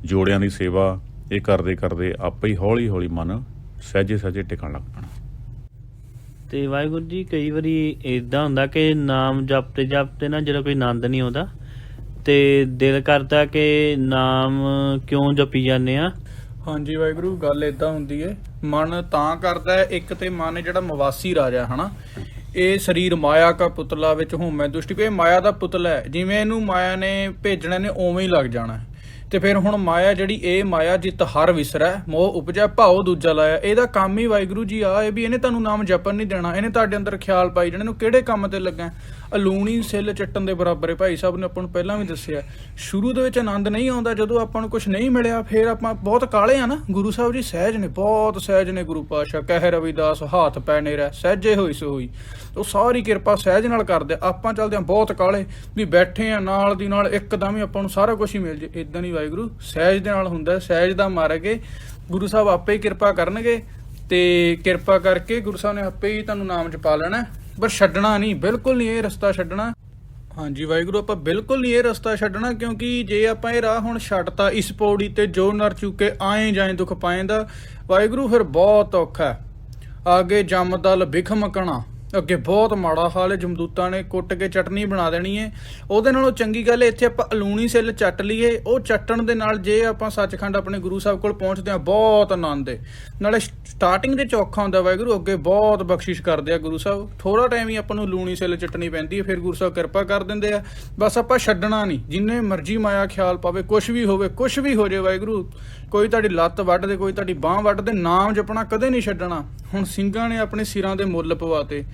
ਜੋੜਿਆਂ ਦੀ ਸੇਵਾ, ਇਹ ਕਰਦੇ ਕਰਦੇ ਆਪੇ ਹੀ ਹੌਲੀ ਹੌਲੀ ਮਨ ਸਹਿਜੇ ਸਹਿਜੇ ਟਿਕਣ ਲੱਗ ਪੈਣਾ। ਤੇ ਵਾਹਿਗੁਰੂ ਜੀ, ਕਈ ਵਾਰੀ ਇਦਾਂ ਹੁੰਦਾ ਕਿ ਨਾਮ ਜਪਤੇ ਜਪਤੇ ਨਾ ਜਦੋਂ ਕੋਈ ਆਨੰਦ ਨਹੀਂ ਆਉਂਦਾ ਤੇ ਦਿਲ ਕਰਦਾ ਕਿ ਨਾਮ ਕਿਉਂ ਜਪੀ ਜਾਂਦੇ ਆ? ਹਾਂਜੀ ਵਾਹਿਗੁਰੂ, ਗੱਲ ਇਦਾਂ ਹੁੰਦੀ ਏ। ਮਨ ਤਾਂ ਕਰਦਾ ਹੈ ਇੱਕ ਤੇ ਮਨ ਜਿਹੜਾ ਮਵਾਸੀ ਰਾਜਾ, ਹਨਾ? ਇਹ ਸਰੀਰ ਮਾਇਆ ਕਾ ਪੁਤਲਾ ਵਿੱਚ ਹਉਮੈ ਦੁਸ਼ਟੀ ਪੇ ਮਾਇਆ ਦਾ ਪੁਤਲਾ ਹੈ ਜਿਵੇਂ ਇਹਨੂੰ ਮਾਇਆ ਨੇ ਭੇਜਣਾ ਨੇ, ਉਵੇਂ ਹੀ ਲੱਗ ਜਾਣਾ ਤੇ ਫਿਰ ਹੁਣ ਮਾਇਆ ਜਿਹੜੀ, ਇਹ ਮਾਇਆ ਜਿਤ ਹਰ ਵਿਸਰੈ, ਮੋਹ ਉਪਜੈ, ਭਾਉ ਦੂਜਾ ਲਾਇਆ। ਇਹਦਾ ਕੰਮ ਹੀ ਵਾਹਿਗੁਰੂ ਜੀ ਆ, ਇਹ ਵੀ ਇਹਨੇ ਤੁਹਾਨੂੰ ਨਾਮ ਜਪਣ ਨਹੀਂ ਦੇਣਾ। ਇਹਨੇ ਤੁਹਾਡੇ ਅੰਦਰ ਖਿਆਲ ਪਾਈ ਜਾਣੇ ਨੂੰ ਕਿਹੜੇ ਕੰਮ ਤੇ ਲੱਗਾ ਅਲੂਣੀ ਸਿੱਲ ਚੱਟਣ ਦੇ ਬਰਾਬਰ ਹੈ। ਭਾਈ ਸਾਹਿਬ ਨੇ ਆਪਾਂ ਨੂੰ ਪਹਿਲਾਂ ਵੀ ਦੱਸਿਆ ਸ਼ੁਰੂ ਦੇ ਵਿੱਚ ਆਨੰਦ ਨਹੀਂ ਆਉਂਦਾ, ਜਦੋਂ ਆਪਾਂ ਨੂੰ ਕੁਝ ਨਹੀਂ ਮਿਲਿਆ, ਫਿਰ ਆਪਾਂ ਬਹੁਤ ਕਾਲੇ ਆ ਨਾ। ਗੁਰੂ ਸਾਹਿਬ ਜੀ ਸਹਿਜ ਨੇ, ਬਹੁਤ ਸਹਿਜ ਨੇ ਗੁਰੂ ਪਾਤਸ਼ਾਹ। ਕਹਿ ਰਵਿਦਾਸ, ਹਾਥ ਪੈ ਨੇਰਾ, ਸਹਿਜੇ ਹੋਈ ਸੋ ਹੋਈ ਉਹ ਸਾਰੀ ਕਿਰਪਾ ਸਹਿਜ ਨਾਲ ਕਰਦੇ ਆਪਾਂ ਚੱਲਦੇ ਆ ਬਹੁਤ ਕਾਲੇ, ਵੀ ਬੈਠੇ ਆ, ਨਾਲ ਦੀ ਨਾਲ ਇੱਕਦਮ ਹੀ ਆਪਾਂ ਨੂੰ ਸਾਰਾ ਕੁਝ ਹੀ ਮਿਲ ਜੇ। ਇਦਾਂ ਨਹੀਂ ਵਾਹਿਗੁਰੂ, ਸਹਿਜ ਦੇ ਨਾਲ ਹੁੰਦਾ ਸਹਿਜ ਦਾ ਮਾਰਗੇ ਗੁਰੂ ਸਾਹਿਬ ਆਪੇ ਹੀ ਕਿਰਪਾ ਕਰਨਗੇ ਤੇ ਕਿਰਪਾ ਕਰਕੇ ਗੁਰੂ ਸਾਹਿਬ ਨੇ ਆਪੇ ਹੀ ਤੁਹਾਨੂੰ ਨਾਮ ਚ ਪਾ ਲੈਣਾ ਪਰ ਛੱਡਣਾ ਨਹੀਂ, ਬਿਲਕੁਲ ਨਹੀਂ ਇਹ ਰਸਤਾ ਛੱਡਣਾ। ਹਾਂਜੀ, ਵਾਹਿਗੁਰੂ, ਆਪਾਂ ਬਿਲਕੁਲ ਨਹੀਂ ਇਹ ਰਸਤਾ ਛੱਡਣਾ, ਕਿਉਂਕਿ ਜੇ ਆਪਾਂ ਇਹ ਰਾਹ ਹੁਣ ਛੱਡਤਾ ਇਸ ਪੌੜੀ ਤੇ ਜੋ ਨਰ ਚੁੱਕੇ, ਆਏ ਜਾਏ ਦੁੱਖ ਪਾਏਂਦਾ, ਵਾਹਿਗੁਰੂ ਫਿਰ ਬਹੁਤ ਔਖਾ ਹੈ। ਆਗੇ ਜਮਦਲ ਬਿਖਮ ਕਣਾ ਅੱਗੇ ਬਹੁਤ ਮਾੜਾ ਹਾਲ ਹੈ, ਜਮਦੂਤਾਂ ਨੇ ਕੁੱਟ ਕੇ ਚਟਨੀ ਬਣਾ ਦੇਣੀ ਹੈ। ਉਹਦੇ ਨਾਲੋਂ ਚੰਗੀ ਗੱਲ ਹੈ, ਇੱਥੇ ਆਪਾਂ ਅਲੂਣੀ ਸਿੱਲ ਚੱਟ ਲਈਏ। ਉਹ ਚੱਟਣ ਦੇ ਨਾਲ ਜੇ ਆਪਾਂ ਸੱਚਖੰਡ ਆਪਣੇ ਗੁਰੂ ਸਾਹਿਬ ਕੋਲ ਪਹੁੰਚਦੇ ਹਾਂ, ਬਹੁਤ ਆਨੰਦ ਹੈ। ਨਾਲੇ ਸਟਾਰਟਿੰਗ ਦੇ ਚੌਖਾ ਹੁੰਦਾ ਵਾਹਿਗੁਰੂ, ਅੱਗੇ ਬਹੁਤ ਬਖਸ਼ਿਸ਼ ਕਰਦੇ ਆ ਗੁਰੂ ਸਾਹਿਬ। ਥੋੜਾ ਟਾਈਮ ਹੀ ਆਪਾਂ ਨੂੰ ਲੂਣੀ ਸਿੱਲ ਚੱਟਣੀ ਪੈਂਦੀ ਹੈ, ਫਿਰ ਗੁਰੂ ਸਾਹਿਬ ਕਿਰਪਾ ਕਰ ਦਿੰਦੇ ਆ। ਬਸ ਆਪਾਂ ਛੱਡਣਾ ਨਹੀਂ, ਜਿੰਨੇ ਮਰਜ਼ੀ ਮਾਇਆ ਖਿਆਲ ਪਾਵੇ ਕੁਝ ਵੀ ਹੋਵੇ ਕੁਝ ਵੀ ਹੋ ਜੇ ਵਾਹਿਗੁਰੂ, ਕੋਈ ਤੁਹਾਡੀ ਲੱਤ ਵੱਢ ਦੇ ਕੋਈ ਤੁਹਾਡੀ ਬਾਹ ਵੱਢ ਦੇ ਨਾਮ ਜਪਣਾ ਕਦੇ ਨਹੀਂ ਛੱਡਣਾ। ਹੁਣ ਸਿੰਘਾਂ ਨੇ ਆਪਣੇ ਸਿਰਾਂ ਦੇ ਮੁੱਲ ਪਵਾਤੇ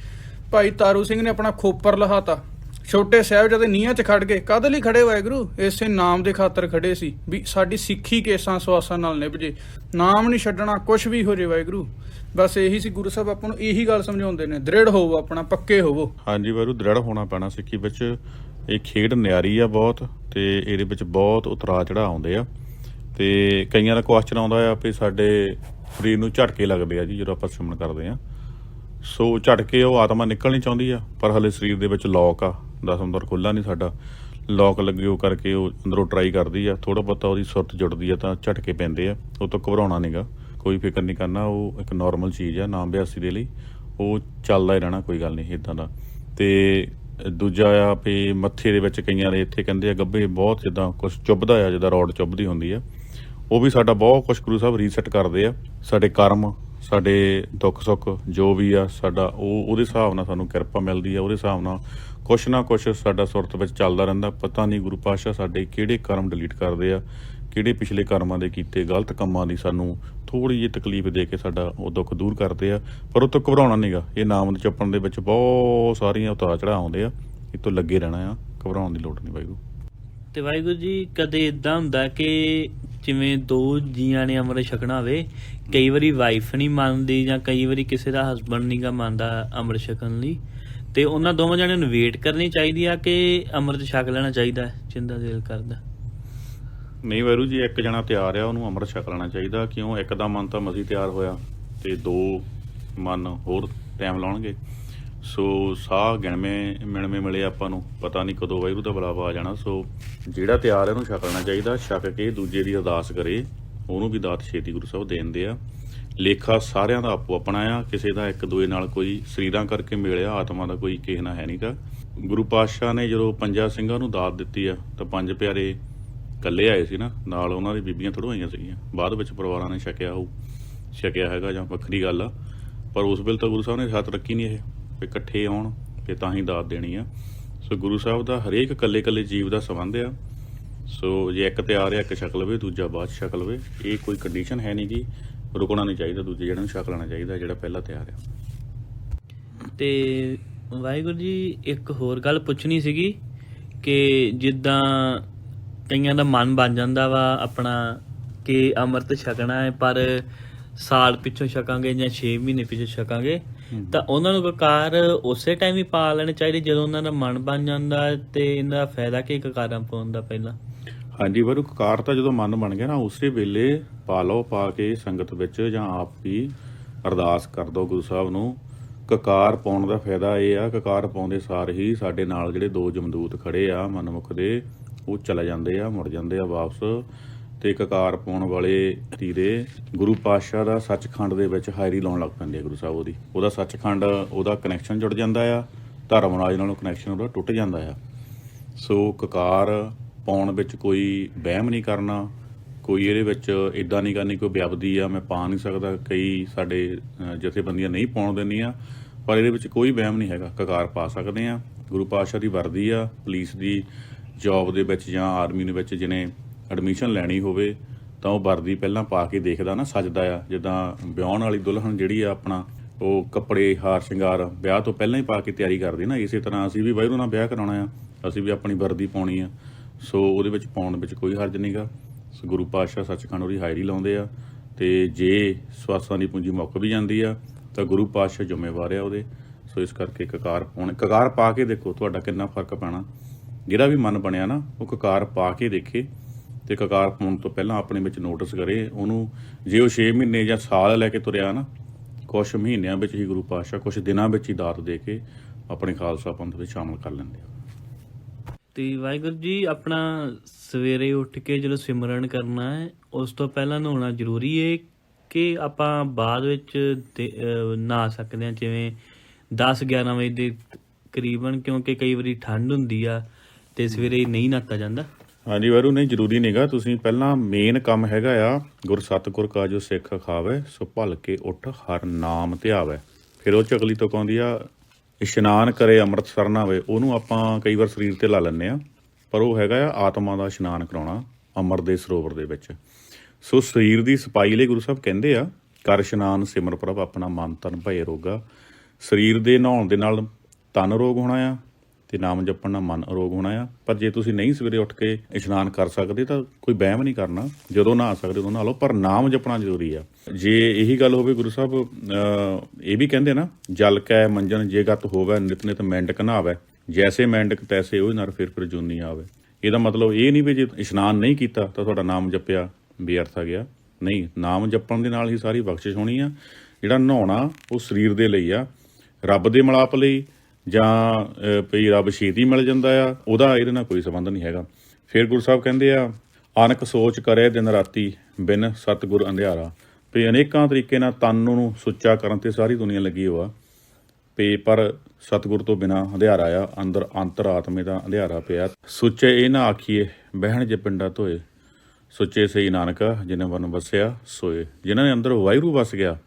ਭਾਈ ਤਾਰੂ ਸਿੰਘ ਨੇ ਆਪਣਾ ਖੋਪਰ ਲਹਾਤਾ। ਛੋਟੇ ਸਾਹਿਬਜ਼ਾਦੇ ਨੀਹਾਂ 'ਚ ਖੜ ਗਏ। ਕਦ ਲਈ ਖੜੇ ਵਾਹਿਗੁਰੂ ਇਸੇ ਨਾਮ ਦੇ ਖਾਤਰ ਖੜੇ ਸੀ ਵੀ ਸਾਡੀ ਸਿੱਖੀ ਕੇਸਾਂ ਸਵਾਸਾਂ ਨਾਲ ਨਿਭ ਨਾਮ ਨਹੀਂ ਛੱਡਣਾ ਕੁਝ ਵੀ ਹੋ ਜੇ ਵਾਹਿਗੁਰੂ। ਬਸ ਇਹੀ ਸੀ ਗੁਰੂ ਸਾਹਿਬ, ਆਪਾਂ ਨੂੰ ਇਹੀ ਗੱਲ ਸਮਝਾਉਂਦੇ ਨੇ। ਦ੍ਰਿੜ ਹੋਵੋ ਆਪਣਾ, ਪੱਕੇ ਹੋਵੋ। ਹਾਂਜੀ ਵਾਹਿਗੁਰੂ, ਦ੍ਰਿੜ ਹੋਣਾ ਪੈਣਾ ਸਿੱਖੀ ਵਿੱਚ। ਇਹ ਖੇਡ ਨਿਆਰੀ ਆ ਬਹੁਤ ਤੇ ਇਹਦੇ ਵਿੱਚ ਬਹੁਤ ਉਤਰਾ ਚੜਾ ਆਉਂਦੇ ਆ। ਤੇ ਕਈਆਂ ਦਾ ਕੁਐਸਚਨ ਆਉਂਦਾ ਆ ਵੀ ਸਾਡੇ ਸਰੀਰ ਨੂੰ ਝਟਕੇ ਲੱਗਦੇ ਆ ਜੀ, ਜਦੋਂ ਆਪਾਂ ਸਿਮਰਨ ਕਰਦੇ ਆ। ਸੋ ਝਟਕੇ ਉਹ ਆਤਮਾ ਨਿਕਲਣੀ ਚਾਹੁੰਦੀ ਆ, ਪਰ ਹਲੇ ਸਰੀਰ ਦੇ ਵਿੱਚ ਲੋਕ ਆ। ਦਸਮ ਦਰ ਖੁੱਲਾ ਨਹੀਂ ਸਾਡਾ। ਲੋਕ ਲੱਗੇ ਉਹ ਕਰਕੇ ਉਹ ਅੰਦਰੋਂ ਟਰਾਈ ਕਰਦੀ ਆ। ਥੋੜਾ ਬਹੁਤਾ ਉਹਦੀ ਸੁਰਤ ਜੁੜਦੀ ਆ ਤਾਂ ਝਟਕੇ ਪੈਂਦੇ ਆ। ਉਹ ਤੋਂ ਘਬਰਾਉਣਾ ਨਹੀਂਗਾ ਕੋਈ ਫਿਕਰ ਨਹੀਂ ਕਰਨਾ, ਉਹ ਇੱਕ ਨਾਰਮਲ ਚੀਜ਼ ਆ, ਨਾਮ ਬਿਆਸੀ ਦੇ ਲਈ। ਉਹ ਚੱਲਦਾ ਹੀ ਰਹਿਣਾ, ਕੋਈ ਗੱਲ ਨਹੀਂ ਇਦਾਂ ਦਾ। ਤੇ ਦੂਜਾ ਆ ਵੀ ਮੱਥੇ ਦੇ ਵਿੱਚ ਕਈਆਂ ਦੇ ਇੱਥੇ ਕਹਿੰਦੇ ਆ ਗੱਭੇ ਬਹੁਤ ਜਿੱਦਾਂ ਕੁਝ ਚੁੱਭਦਾ ਆ, ਜਿੱਦਾਂ ਰੋਡ ਚੁੱਭਦੀ ਹੁੰਦੀ ਆ। ਉਹ ਵੀ ਸਾਡਾ ਬਹੁਤ ਕੁਝ ਗੁਰੂ ਸਾਹਿਬ ਰੀਸੈਟ ਕਰਦੇ ਆ। ਸਾਡੇ ਕਰਮ ਸਾਡੇ ਦੁੱਖ ਸੁੱਖ ਜੋ ਵੀ ਆ, ਸਾਡਾ ਉਹ ਉਹਦੇ ਹਿਸਾਬ ਨਾਲ ਸਾਨੂੰ ਕਿਰਪਾ ਮਿਲਦੀ ਆ, ਉਹਦੇ ਹਿਸਾਬ ਨਾਲ ਕੁਛ ਨਾ ਕੁਛ ਸਾਡਾ ਸੁਰਤ ਵਿੱਚ ਚੱਲਦਾ ਰਹਿੰਦਾ। ਪਤਾ ਨਹੀਂ ਗੁਰੂ ਪਾਤਸ਼ਾਹ ਸਾਡੇ ਕਿਹੜੇ ਕਰਮ ਡਿਲੀਟ ਕਰਦੇ ਆ, ਕਿਹੜੇ ਪਿਛਲੇ ਕਰਮਾਂ ਦੇ ਕੀਤੇ ਗਲਤ ਕੰਮਾਂ ਦੀ ਸਾਨੂੰ ਥੋੜੀ ਜਿਹੀ ਤਕਲੀਫ ਦੇ ਕੇ ਸਾਡਾ ਉਹ ਦੁੱਖ ਦੂਰ ਕਰਦੇ ਆ, ਪਰ ਉਹ ਤੋਂ ਘਬਰਾਉਣਾ ਨਹੀਂਗਾ ਇਹ ਨਾਮ ਦੇ ਚੱਪਣ ਦੇ ਵਿੱਚ ਬਹੁਤ ਸਾਰੀਆਂ ਉਤਾਰ ਚੜਾ ਆਉਂਦੇ ਆ, ਇਹ ਤੋਂ ਲੱਗੇ ਰਹਿਣਾ ਆ, ਘਬਰਾਉਣ ਦੀ ਲੋੜ ਨਹੀਂ ਵਾਹਿਗੁਰੂ ਤੇ ਵਾਹਿਗੁਰੂ ਜੀ, ਕਦੇ ਇਦਾਂ ਹੁੰਦਾ ਕਿ ਜਿਵੇਂ ਦੋ ਜੀਆਂ ਨੇ ਅੰਮ੍ਰਿਤ ਛਕਣਾ ਹੋਵੇ ਕਈ ਵਾਰੀ ਵਾਈਫ ਨਹੀਂ ਮੰਨਦੀ ਜਾਂ ਕਈ ਵਾਰੀ ਕਿਸੇ ਦਾ ਹਸਬੰਡ ਨਹੀਂਗਾ ਮੰਨਦਾ ਅੰਮ੍ਰਿਤ ਛਕਣ ਲਈ ਤੇ ਉਹਨਾਂ ਦੋਵਾਂ ਜਣਿਆਂ ਨੂੰ ਵੇਟ ਕਰਨੀ ਚਾਹੀਦੀ ਆ ਕਿ ਅੰਮ੍ਰਿਤ ਛਕ ਲੈਣਾ ਚਾਹੀਦਾ ਹੈ, ਜਿੰਦਾ ਦਿਲ ਕਰਦਾ ਨਹੀਂ ਵੈਰੂ ਜੀ ਇੱਕ ਜਣਾ ਤਿਆਰ ਆ ਉਹਨੂੰ ਅੰਮ੍ਰਿਤ ਛਕ ਲੈਣਾ ਚਾਹੀਦਾ ਕਿਉਂ? ਇੱਕ ਦਾ ਮਨ ਤਾਂ ਮਸੀ ਤਿਆਰ ਹੋਇਆ ਤੇ ਦੋ ਮਨ ਹੋਰ ਟਾਈਮ ਲਾਉਣਗੇ। ਸੋ ਸਾਹ ਗਿਣਵੇਂ, ਮਿਣਵੇਂ ਮਿਲੇ ਆਪਾਂ ਨੂੰ। ਪਤਾ ਨਹੀਂ ਕਦੋਂ ਵਾਹਿਗੁਰੂ ਦਾ ਬੁਲਾਵਾ ਆ ਜਾਣਾ, ਸੋ ਜਿਹੜਾ ਤਿਆਰ ਹੈ ਉਹਨੂੰ ਛਕਣਾ ਚਾਹੀਦਾ। ਛਕ ਕੇ ਦੂਜੇ ਦੀ ਅਰਦਾਸ ਕਰੇ, ਉਹਨੂੰ ਵੀ ਦਾਤ ਛੇਤੀ ਗੁਰੂ ਸਾਹਿਬ ਦੇ ਦਿੰਦੇ ਆ। ਲੇਖਾ ਸਾਰਿਆਂ ਦਾ ਆਪੋ ਆਪਣਾ ਆ, ਕਿਸੇ ਦਾ ਇੱਕ ਦੂਏ ਨਾਲ ਕੋਈ ਸਰੀਰਾਂ ਕਰਕੇ ਮਿਲਿਆ, ਆਤਮਾ ਦਾ ਕੋਈ ਕਿਸੇ ਨਾਲ ਹੈ ਨਹੀਂਗਾ ਗੁਰੂ ਪਾਤਸ਼ਾਹ ਨੇ ਜਦੋਂ ਪੰਜਾਂ ਸਿੰਘਾਂ ਨੂੰ ਦਾਤ ਦਿੱਤੀ ਆ, ਤਾਂ ਪੰਜ ਪਿਆਰੇ ਇਕੱਲੇ ਆਏ ਸੀ ਨਾ, ਨਾਲ ਉਹਨਾਂ ਦੀ ਬੀਬੀਆਂ ਥੋੜ੍ਹਾ ਆਈਆਂ ਸੀਗੀਆਂ। ਬਾਅਦ ਵਿੱਚ ਪਰਿਵਾਰਾਂ ਨੇ ਛਕਿਆ ਉਹ ਛਕਿਆ ਹੈਗਾ ਜਾਂ ਵੱਖਰੀ ਗੱਲ ਆ, ਪਰ ਉਸ ਵੇਲੇ ਤਾਂ ਗੁਰੂ ਸਾਹਿਬ ਨੇ ਹੱਥ ਰੱਖੀ ਨਹੀਂ ਇਹ। ਵੀ ਇਕੱਠੇ ਆਉਣ ਤੇ ਤਾਂ ਹੀ ਦਾਤ ਦੇਣੀ ਆ। ਸੋ ਗੁਰੂ ਸਾਹਿਬ ਦਾ ਹਰੇਕ ਇਕੱਲੇ ਇਕੱਲੇ ਜੀਵ ਦਾ ਸੰਬੰਧ ਆ। ਸੋ ਜੇ ਇੱਕ ਤਿਆਰ ਆ, ਇੱਕ ਛਕ ਲਵੇ ਦੂਜਾ ਬਾਅਦ ਛਕ ਲਵੇ ਇਹ ਕੋਈ ਕੰਡੀਸ਼ਨ ਹੈ ਨਹੀਂ ਜੀ ਰੁਕਣਾ ਨਹੀਂ ਚਾਹੀਦਾ, ਦੂਜੇ ਜਿਹੜੇ ਨੂੰ ਛਕ ਲੈਣਾ ਚਾਹੀਦਾ, ਜਿਹੜਾ ਪਹਿਲਾਂ ਤਿਆਰ ਆ। ਤੇ ਵਾਹਿਗੁਰੂ ਜੀ, ਇੱਕ ਹੋਰ ਗੱਲ ਪੁੱਛਣੀ ਸੀਗੀ ਕਿ ਜਿੱਦਾਂ ਕਈਆਂ ਦਾ ਮਨ ਬਣ ਜਾਂਦਾ ਵਾ ਆਪਣਾ ਕਿ ਅੰਮ੍ਰਿਤ ਛਕਣਾ ਹੈ, ਪਰ ਸਾਲ ਪਿੱਛੋਂ ਛਕਾਂਗੇ ਜਾਂ 6 ਮਹੀਨੇ ਪਿੱਛੋਂ ਛਕਾਂਗੇ ਤਾਂ ਉਹਨਾਂ ਨੂੰ ਕਕਾਰ ਉਸੇ ਟਾਈਮ ਹੀ ਪਾ ਲੈਣੇ ਚਾਹੀਦੇ ਜਦੋਂ ਉਹਨਾਂ ਦਾ ਮਨ ਬਣ ਜਾਂਦਾ ਤੇ ਇਹਨਾਂ ਫਾਇਦਾ ਕੀ ਕਕਾਰਾਂ ਪਾਉਣ ਦਾ ਪਹਿਲਾਂ? ਹਾਂਜੀ ਵਰੂ ਕਕਾਰ ਤਾਂ ਜਦੋਂ ਮਨ ਬਣ ਗਿਆ ਨਾ, ਉਸੇ ਵੇਲੇ ਪਾ ਲਓ, ਪਾ ਕੇ ਸੰਗਤ ਵਿੱਚ ਜਾਂ ਆਪ ਵੀ ਅਰਦਾਸ ਕਰ ਦੋ ਗੁਰੂ ਸਾਹਿਬ ਨੂੰ। ਕਕਾਰ ਪਾਉਣ ਦਾ ਫਾਇਦਾ ਇਹ ਆ ਕਕਾਰ ਪਾਉਂਦੇ ਸਾਰ ਹੀ ਸਾਡੇ ਨਾਲ ਜਿਹੜੇ ਦੋ ਜਮਦੂਤ ਖੜੇ ਆ, ਮਨਮੁਖ ਦੇ, ਉਹ ਚਲੇ ਜਾਂਦੇ ਆ, ਮੁੜ ਜਾਂਦੇ ਆ ਵਾਪਸ। ਤੇ ਕਕਾਰ ਪਾਉਣ ਵਾਲੇ ਧੀਰੇ ਗੁਰੂ ਪਾਤਸ਼ਾਹ ਦਾ ਸੱਚਖੰਡ ਦੇ ਵਿੱਚ ਹਾਇਰੀ ਲਾਉਣ ਲੱਗ ਪੈਂਦੇ ਆ ਗੁਰੂ ਸਾਹਿਬ ਉਹਦੀ। ਉਹਦਾ ਸੱਚਖੰਡ, ਉਹਦਾ ਕਨੈਕਸ਼ਨ ਜੁੜ ਜਾਂਦਾ ਆ, ਧਰਮ ਰਾਜ ਨਾਲੋਂ ਕਨੈਕਸ਼ਨ ਉਹਦਾ ਟੁੱਟ ਜਾਂਦਾ ਆ। ਸੋ ਕਕਾਰ ਪਾਉਣ ਵਿੱਚ ਕੋਈ ਵਹਿਮ ਨਹੀਂ ਕਰਨਾ, ਕੋਈ ਇਹਦੇ ਵਿੱਚ ਇਦਾਂ ਨਹੀਂ ਕਰਨੀ, ਕੋਈ ਬਿਆਬਦੀ ਆ, ਮੈਂ ਪਾ ਨਹੀਂ ਸਕਦਾ, ਕਈ ਸਾਡੇ ਜਥੇਬੰਦੀਆਂ ਨਹੀਂ ਪਾਉਣ ਦਿੰਦੀਆਂ, ਪਰ ਇਹਦੇ ਵਿੱਚ ਕੋਈ ਵਹਿਮ ਨਹੀਂ ਹੈਗਾ। ਕਕਾਰ ਪਾ ਸਕਦੇ ਆ, ਗੁਰੂ ਪਾਤਸ਼ਾਹ ਦੀ ਵਰਦੀ ਆ, ਪੁਲਿਸ ਦੀ ਜੌਬ ਦੇ ਵਿੱਚ ਜਾਂ ਆਰਮੀ ਦੇ ਵਿੱਚ ਜਿਹਨੇ ਐਡਮਿਸ਼ਨ ਲੈਣੀ ਹੋਵੇ, ਤਾਂ ਉਹ ਵਰਦੀ ਪਹਿਲਾਂ ਪਾ ਕੇ ਦੇਖਦਾ ਨਾ, ਸਜਦਾ ਆ। ਜਿੱਦਾਂ ਵਿਆਹਣ ਵਾਲੀ ਦੁਲਹਨ ਜਿਹੜੀ ਆ ਆਪਣਾ, ਉਹ ਕੱਪੜੇ, ਹਾਰ, ਸ਼ਿੰਗਾਰ ਵਿਆਹ ਤੋਂ ਪਹਿਲਾਂ ਹੀ ਪਾ ਕੇ ਤਿਆਰੀ ਕਰਦੇ ਨਾ। ਇਸੇ ਤਰ੍ਹਾਂ ਅਸੀਂ ਵੀ ਵਾਹਿਗੁਰੂ ਨਾਲ ਵਿਆਹ ਕਰਾਉਣਾ ਆ। ਅਸੀਂ ਵੀ ਆਪਣੀ ਵਰਦੀ ਪਾਉਣੀ ਆ। ਸੋ ਉਹਦੇ ਵਿੱਚ ਪਾਉਣ ਵਿੱਚ ਕੋਈ ਹਰਜ ਨਹੀਂਗਾ ਸੋ ਗੁਰੂ ਪਾਤਸ਼ਾਹ ਸੱਚਖੰਡ ਉਹਦੀ ਹਾਇਰੀ ਲਾਉਂਦੇ ਆ। ਤੇ ਜੇ ਸਵਾਸਾਂ ਦੀ ਪੂੰਜੀ ਮੁੱਕ ਵੀ ਜਾਂਦੀ ਆ, ਤਾਂ ਗੁਰੂ ਪਾਤਸ਼ਾਹ ਜ਼ਿੰਮੇਵਾਰ ਆ ਉਹਦੇ। ਸੋ ਇਸ ਕਰਕੇ ਕਕਾਰ ਪਾਉਣ, ਕਕਾਰ ਪਾ ਕੇ ਦੇਖੋ ਤੁਹਾਡਾ ਕਿੰਨਾ ਫ਼ਰਕ ਪੈਣਾ। ਜਿਹੜਾ ਵੀ ਮਨ ਬਣਿਆ ਨਾ, ਉਹ ਕਕਾਰ ਪਾ ਕੇ ਦੇਖੇ। ਤੇ ਕਕਾਰ ਪਾਉਣ ਤੋਂ ਪਹਿਲਾਂ ਆਪਣੇ ਵਿੱਚ ਨੋਟਿਸ ਕਰੇ, ਉਹਨੂੰ ਜੇ ਉਹ 6 ਮਹੀਨੇ ਜਾਂ ਸਾਲ ਲੈ ਕੇ ਤੁਰਿਆ ਨਾ ਕੁਝ ਮਹੀਨਿਆਂ ਵਿੱਚ ਹੀ ਗੁਰੂ ਪਾਤਸ਼ਾਹ ਕੁਝ ਦਿਨਾਂ ਵਿੱਚ ਹੀ ਦਾਤ ਦੇ ਕੇ ਆਪਣੇ ਖਾਲਸਾ ਪੰਥ ਵਿੱਚ ਸ਼ਾਮਲ ਕਰ ਲੈਂਦੇ ਆ। ਤੇ ਵਾਹਿਗੁਰੂ ਜੀ, ਆਪਣਾ ਸਵੇਰੇ ਉੱਠ ਕੇ ਜਦੋਂ ਸਿਮਰਨ ਕਰਨਾ ਹੈ, ਉਸ ਤੋਂ ਪਹਿਲਾਂ ਨਹਾਉਣਾ ਜ਼ਰੂਰੀ ਹੈ ਕਿ ਆਪਾਂ ਬਾਅਦ ਵਿੱਚ ਤੇ- ਨਹਾ ਸਕਦੇ ਹਾਂ, ਜਿਵੇਂ 10 11 ਵਜੇ ਦੇ ਕਰੀਬਨ, ਕਿਉਂਕਿ ਕਈ ਵਾਰੀ ਠੰਡ ਹੁੰਦੀ ਆ ਤੇ ਸਵੇਰੇ ਨਹੀਂ ਨਹਾਤਾ ਜਾਂਦਾ। ਹਾਂਜੀ ਵੈਰੂ, ਨਹੀਂ, ਜ਼ਰੂਰੀ ਨਹੀਂਗਾ ਤੁਸੀਂ ਪਹਿਲਾਂ ਮੇਨ ਕੰਮ ਹੈਗਾ ਆ, ਗੁਰ ਸਤਿਗੁਰ ਕਾ ਜੋ ਸਿੱਖ ਖਾਵੇ, ਸੋ ਭਲ ਕੇ ਉੱਠ, ਹਰ ਨਾਮ ਧਿਆਵੇ ਫਿਰ ਉਹ ਚਗਲੀ ਤੋਂ ਕਹਿੰਦੀ ਆ, ਇਸ਼ਨਾਨ ਕਰੇ ਅੰਮ੍ਰਿਤ ਸਰਨਾ ਵੇ ਉਹਨੂੰ ਆਪਾਂ ਕਈ ਵਾਰ ਸਰੀਰ ਤੇ ਲਾ ਲੈਂਦੇ ਆ। ਪਰ ਉਹ ਹੈਗਾ ਆ, ਆਤਮਾ ਦਾ ਇਸ਼ਨਾਨ ਕਰਾਉਣਾ, ਅਮਰ ਦੇ ਸਰੋਵਰ ਦੇ ਵਿੱਚ। ਸੋ ਸਰੀਰ ਦੀ ਸਪਾਈ ਲਈ ਗੁਰੂ ਸਾਹਿਬ ਕਹਿੰਦੇ ਆ, ਕਰ ਇਸ਼ਨਾਨ ਸਿਮਰ ਪ੍ਰਭ, ਆਪਣਾ ਮਨ ਤਨ ਭਏ ਰੋਗਾ। ਸਰੀਰ ਦੇ ਨਹਾਉਣ ਦੇ ਨਾਲ ਤਨ ਰੋਗ ਹੋਣਾ ਆ ਤੇ ਨਾਮ ਜਪਣ ਨਾਲ ਮਨ ਅਰੋਗ ਹੋਣਾ ਆ। ਪਰ ਜੇ ਤੁਸੀਂ ਨਹੀਂ ਸਵੇਰੇ ਉੱਠ ਕੇ ਇਸ਼ਨਾਨ ਕਰ ਸਕਦੇ ਤਾਂ ਕੋਈ ਵਹਿਮ ਨਹੀਂ ਕਰਨਾ। ਜਦੋਂ ਨਹਾ ਸਕਦੇ, ਉਦੋਂ ਨਹਾ ਪਰ ਨਾਮ ਜਪਣਾ ਜ਼ਰੂਰੀ ਆ। ਜੇ ਇਹੀ ਗੱਲ ਹੋਵੇ ਗੁਰੂ ਸਾਹਿਬ ਇਹ ਵੀ ਕਹਿੰਦੇ ਨਾ, ਜਲ ਕੈ ਮੰਜਨ ਜੇ ਗਤ ਹੋਵੇ, ਨਿਤ ਨਿਤ ਮੈਂਡਕ ਨਹਾਵੇ ਜੈਸੇ ਮੈਂਡਕ ਤੈਸੇ ਉਹ ਨਰ ਫਿਰ ਫਿਰ ਜੂਨੀ ਆਵੇ। ਇਹਦਾ ਮਤਲਬ ਇਹ ਨਹੀਂ ਵੀ ਜੇ ਇਸ਼ਨਾਨ ਨਹੀਂ ਕੀਤਾ ਤਾਂ ਤੁਹਾਡਾ ਨਾਮ ਜਪਿਆ ਬੇਅਰਥ ਆ ਗਿਆ। ਨਹੀਂ, ਨਾਮ ਜਪਣ ਦੇ ਨਾਲ ਹੀ ਸਾਰੀ ਬਖਸ਼ਿਸ਼ ਹੋਣੀ ਆ। ਜਿਹੜਾ ਨਹਾਉਣਾ ਉਹ ਸਰੀਰ ਦੇ ਲਈ ਆ। ਰੱਬ ਦੇ ਮਲਾਪ ਲਈ ਜਾਂ ਅਹ, ਰੱਬ ਛੇਤੀ ਮਿਲ ਜਾਂਦਾ ਆ ਉਹਦਾ ਇਹਦੇ ਨਾਲ ਕੋਈ ਸੰਬੰਧ ਨਹੀਂ ਹੈਗਾ। ਫਿਰ ਗੁਰੂ ਸਾਹਿਬ ਕਹਿੰਦੇ ਆ ਅਨਕ ਸੋਚ ਕਰੇ ਦਿਨ ਰਾਤੀ ਬਿਨ ਸਤਿਗੁਰ ਅੰਧਿਆਰਾ। ਵੀ ਅਨੇਕਾਂ ਤਰੀਕੇ ਨਾਲ ਤਨ ਨੂੰ ਸੁੱਚਾ ਕਰਨ ਤੇ ਸਾਰੀ ਦੁਨੀਆ ਲੱਗੀ ਹੋਆ। ਪੇ ਪਰ ਸਤਿਗੁਰ ਤੋਂ ਬਿਨਾ ਅੰਧਿਆਰਾ ਆ ਅੰਦਰ ਅੰਤਰ ਆਤਮੇ ਦਾ ਅੰਧਿਆਰਾ ਪਿਆ। ਸੁੱਚੇ ਇਹ ਨਾ ਆਖੀਏ ਬਹਿਣ ਜੇ ਪਿੰਡਾ ਧੋਏ। ਸੁੱਚੇ ਸਈ ਨਾਨਕਾ ਜਿਨੇ ਵਨ ਵਸਿਆ ਸੋਏ। ਜਿਨ੍ਹਾਂ ਦੇ ਅੰਦਰ ਵਾਹਿਗੁਰੂ ਵਸ ਗਿਆ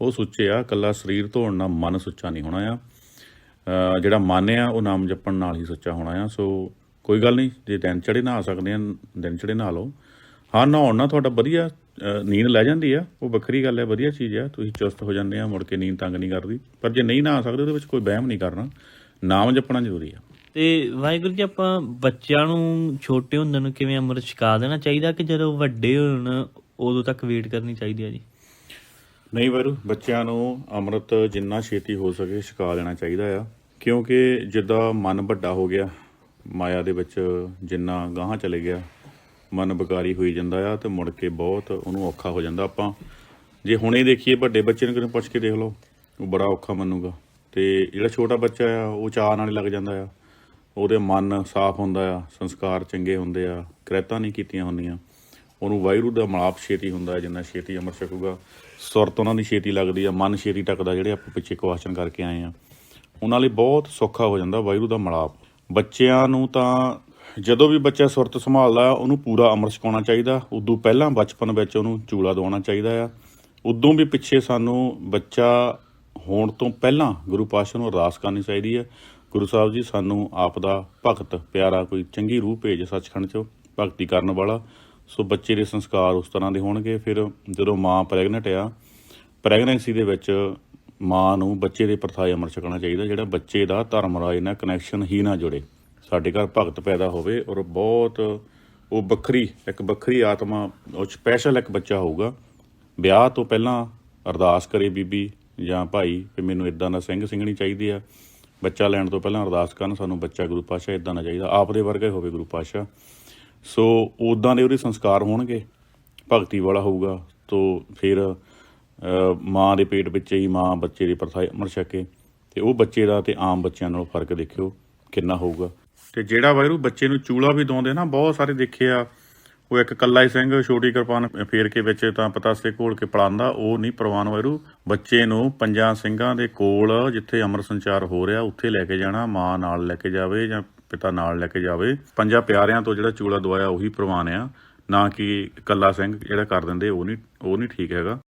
ਉਹ ਸੁੱਚੇ ਆ ਕੱਲਾ ਸਰੀਰ ਧੋਣ ਨਾਲ ਮਨ ਸੁੱਚਾ ਨਹੀਂ ਹੋਣਾ ਆ। ਜਿਹੜਾ ਮਨ ਆ ਉਹ ਨਾਮ ਜਪਣ ਨਾਲ ਹੀ ਸੁੱਚਾ ਹੋਣਾ ਆ। ਸੋ ਕੋਈ ਗੱਲ ਨਹੀਂ ਜੇ ਦਿਨ ਚੜੇ ਨਹਾ ਸਕਦੇ ਆ ਦਿਨ ਚੜੇ ਨਹਾ ਲਓ। ਹਾਂ ਨਹਾਉਣ ਨਾਲ ਤੁਹਾਡਾ ਵਧੀਆ ਨੀਂਦ ਲੈ ਜਾਂਦੀ ਆ। ਉਹ ਵੱਖਰੀ ਗੱਲ ਹੈ ਵਧੀਆ ਚੀਜ਼ ਆ। ਤੁਸੀਂ ਚੁਸਤ ਹੋ ਜਾਂਦੇ ਆ ਮੁੜ ਕੇ ਨੀਂਦ ਤੰਗ ਨਹੀਂ ਕਰਦੀ। ਪਰ ਜੇ ਨਹੀਂ ਨਹਾ ਸਕਦੇ ਉਹਦੇ ਵਿੱਚ ਕੋਈ ਵਹਿਮ ਨਹੀਂ ਕਰਨਾ। ਨਾਮ ਜਪਣਾ ਜ਼ਰੂਰੀ ਆ। ਤੇ ਵਾਹਿਗੁਰੂ ਜੀ ਆਪਾਂ ਬੱਚਿਆਂ ਨੂੰ ਛੋਟੇ ਹੁੰਦੇ ਨੂੰ ਕਿਵੇਂ ਅੰਮ੍ਰਿਤ ਛਕਾ ਦੇਣਾ ਚਾਹੀਦਾ ਕਿ ਜਦੋਂ ਵੱਡੇ ਹੋਣ ਉਦੋਂ ਤੱਕ ਵੇਟ ਕਰਨੀ ਚਾਹੀਦੀ ਹੈ ਜੀ? ਨਹੀਂ ਵੈਰੂ ਬੱਚਿਆਂ ਨੂੰ ਅੰਮ੍ਰਿਤ ਜਿੰਨਾ ਛੇਤੀ ਹੋ ਸਕੇ ਛਕਾ ਲੈਣਾ ਚਾਹੀਦਾ ਆ। ਕਿਉਂਕਿ ਜਿੱਦਾਂ ਮਨ ਵੱਡਾ ਹੋ ਗਿਆ, ਮਾਇਆ ਦੇ ਵਿੱਚ ਜਿੰਨਾ ਗਾਹਾਂ ਚਲੇ ਗਿਆ, ਮਨ ਬਕਾਰੀ ਹੋਈ ਜਾਂਦਾ ਆ ਤੇ ਮੁੜ ਕੇ ਬਹੁਤ ਉਹਨੂੰ ਔਖਾ ਹੋ ਜਾਂਦਾ। ਆਪਾਂ ਜੇ ਹੁਣੇ ਦੇਖੀਏ ਵੱਡੇ ਬੱਚੇ ਨੂੰ ਕਿਤੇ ਪੁੱਛ ਕੇ ਦੇਖ ਲਓ, ਉਹ ਬੜਾ ਔਖਾ ਮੰਨੂਗਾ। ਤੇ ਜਿਹੜਾ ਛੋਟਾ ਬੱਚਾ ਆ, ਉਹ ਚਾਅ ਨਾਲ ਲੱਗ ਜਾਂਦਾ ਆ। ਉਹਦੇ ਮਨ ਸਾਫ਼ ਹੁੰਦਾ ਆ, ਸੰਸਕਾਰ ਚੰਗੇ ਹੁੰਦੇ ਆ, ਕ੍ਰਿਤਾਂ ਨਹੀਂ ਕੀਤੀਆਂ ਹੁੰਦੀਆਂ। ਉਹਨੂੰ ਵਾਹਿਗੁਰੂ ਦਾ ਮਲਾਪ ਛੇਤੀ ਹੁੰਦਾ ਜਿੰਨਾ ਛੇਤੀ ਅਮਰ ਛਕੂਗਾ। ਸੁਰਤ ਉਹਨਾਂ ਦੀ ਛੇਤੀ ਲੱਗਦੀ ਆ, ਮਨ ਛੇਤੀ ਟਕਦਾ, ਜਿਹੜੇ ਆਪਾਂ ਪਿੱਛੇ ਕੁਐਸਚਨ ਕਰਕੇ ਆਏ ਆ। ਉਹਨਾਂ ਲਈ ਬਹੁਤ ਸੌਖਾ ਹੋ ਜਾਂਦਾ ਵਾਹਿਗੁਰੂ ਦਾ ਮਲਾਪ ਬੱਚਿਆਂ ਨੂੰ ਤਾਂ ਜਦੋਂ ਵੀ ਬੱਚਾ ਸੁਰਤ ਸੰਭਾਲਦਾ, ਉਹਨੂੰ ਪੂਰਾ ਅਮਰ ਛਕਾਉਣਾ ਚਾਹੀਦਾ। ਉਦੋਂ ਪਹਿਲਾਂ ਬਚਪਨ ਵਿੱਚ ਉਹਨੂੰ ਚੂਲਾ ਦਵਾਉਣਾ ਚਾਹੀਦਾ ਆ। ਉਦੋਂ ਵੀ ਪਿੱਛੇ ਸਾਨੂੰ ਬੱਚਾ ਹੋਣ ਤੋਂ ਪਹਿਲਾਂ ਗੁਰੂ ਪਾਤਸ਼ਾਹ ਨੂੰ ਅਰਦਾਸ ਕਰਨੀ ਚਾਹੀਦੀ ਹੈ ਗੁਰੂ ਸਾਹਿਬ ਜੀ, ਸਾਨੂੰ ਆਪ ਦਾ ਭਗਤ, ਪਿਆਰਾ ਕੋਈ ਚੰਗੀ ਰੂਹ ਭੇਜ ਸੱਚਖੰਡ 'ਚ, ਭਗਤੀ ਕਰਨ ਵਾਲਾ। ਸੋ ਬੱਚੇ ਦੇ ਸੰਸਕਾਰ ਉਸ ਤਰ੍ਹਾਂ ਦੇ ਹੋਣਗੇ। ਫਿਰ ਜਦੋਂ ਮਾਂ ਪ੍ਰੈਗਨੈਂਟ ਆ, ਪ੍ਰੈਗਨੈਂਸੀ ਦੇ ਵਿੱਚ ਮਾਂ ਨੂੰ ਬੱਚੇ ਦੇ ਪ੍ਰਥਾਏ ਅਮਰ ਛਕਣਾ ਚਾਹੀਦਾ, ਜਿਹੜਾ ਬੱਚੇ ਦਾ ਧਰਮ ਰਾਜ ਨਾਲ ਕਨੈਕਸ਼ਨ ਹੀ ਨਾ ਜੁੜੇ। ਸਾਡੇ ਘਰ ਭਗਤ ਪੈਦਾ ਹੋਵੇ ਔਰ ਬਹੁਤ ਉਹ ਵੱਖਰੀ, ਇੱਕ ਵੱਖਰੀ ਆਤਮਾ, ਉਹ ਸਪੈਸ਼ਲ ਇੱਕ ਬੱਚਾ ਹੋਊਗਾ। ਵਿਆਹ ਤੋਂ ਪਹਿਲਾਂ ਅਰਦਾਸ ਕਰੇ ਬੀਬੀ ਜਾਂ ਭਾਈ ਕਿ ਮੈਨੂੰ ਇਦਾਂ ਦਾ ਸਿੰਘ ਸਿੰਘਣੀ ਚਾਹੀਦੀ ਆ। ਬੱਚਾ ਲੈਣ ਤੋਂ ਪਹਿਲਾਂ ਅਰਦਾਸ ਕਰਨ, ਸਾਨੂੰ ਬੱਚਾ ਗੁਰੂ ਪਾਤਸ਼ਾਹ ਇਦਾਂ ਨਾ ਚਾਹੀਦਾ। ਆਪ ਦੇ ਵਰਗਾ ਹੋਵੇ ਗੁਰੂ ਪਾਤਸ਼ਾਹ। ਸੋ ਉਦਾਂ ਦੇ ਉਹਦੇ ਸੰਸਕਾਰ ਹੋਣਗੇ। ਭਗਤੀ ਵਾਲਾ ਹੋਊਗਾ, ਤੋ ਫਿਰ ਮਾਂ ਦੇ ਪੇਟ ਵਿੱਚ ਹੀ ਮਾਂ ਬੱਚੇ ਦੀ ਪ੍ਰਥਾ ਅਮਰ ਛਕੇ ਤੇ ਉਹ ਬੱਚੇ ਦਾ ਤੇ ਆਮ ਬੱਚਿਆਂ ਨਾਲੋਂ ਫ਼ਰਕ ਦੇਖਿਓ ਕਿੰਨਾ ਹੋਊਗਾ। ਤੇ ਜਿਹੜਾ ਵਾਇਰੂ ਬੱਚੇ ਨੂੰ ਚੂਲਾ ਵੀ ਦੋਂਦੇ ਨਾ, ਬਹੁਤ ਸਾਰੇ ਦੇਖੇ ਆ, ਉਹ ਇੱਕ ਕੱਲਾ ਹੀ ਸਿੰਘ, ਛੋਟੀ ਕਿਰਪਾਨ ਫੇਰ ਕੇ ਵਿੱਚ ਤਾਂ ਪਤਾਸੇ ਘੋਲ ਕੇ ਪਲਾਂਦਾ ਉਹ ਨਹੀਂ ਪ੍ਰਵਾਨ ਵਾਇਰੂ ਬੱਚੇ ਨੂੰ ਪੰਜਾਂ ਸਿੰਘਾਂ ਦੇ ਕੋਲ ਜਿੱਥੇ ਅਮਰ ਸੰਚਾਰ ਹੋ ਰਿਹਾ, ਉੱਥੇ ਲੈ ਕੇ ਜਾਣਾ, ਮਾਂ ਨਾਲ ਲੈ ਕੇ ਜਾਵੇ ਜਾਂ ਪਿਤਾ ਨਾਲ ਲੈ ਕੇ ਜਾਵੇ। ਪੰਜਾਂ ਪਿਆਰਿਆਂ ਤੋਂ ਜਿਹੜਾ ਚੂਲਾ ਦਵਾਇਆ, ਉਹੀ ਪ੍ਰਵਾਨ ਆ, ਨਾ ਕਿ ਕੱਲਾ ਸਿੰਘ ਜਿਹੜਾ ਕਰ ਦਿੰਦੇ, ਉਹ ਨਹੀਂ ਉਹ ਨਹੀਂ ਠੀਕ ਹੈਗਾ।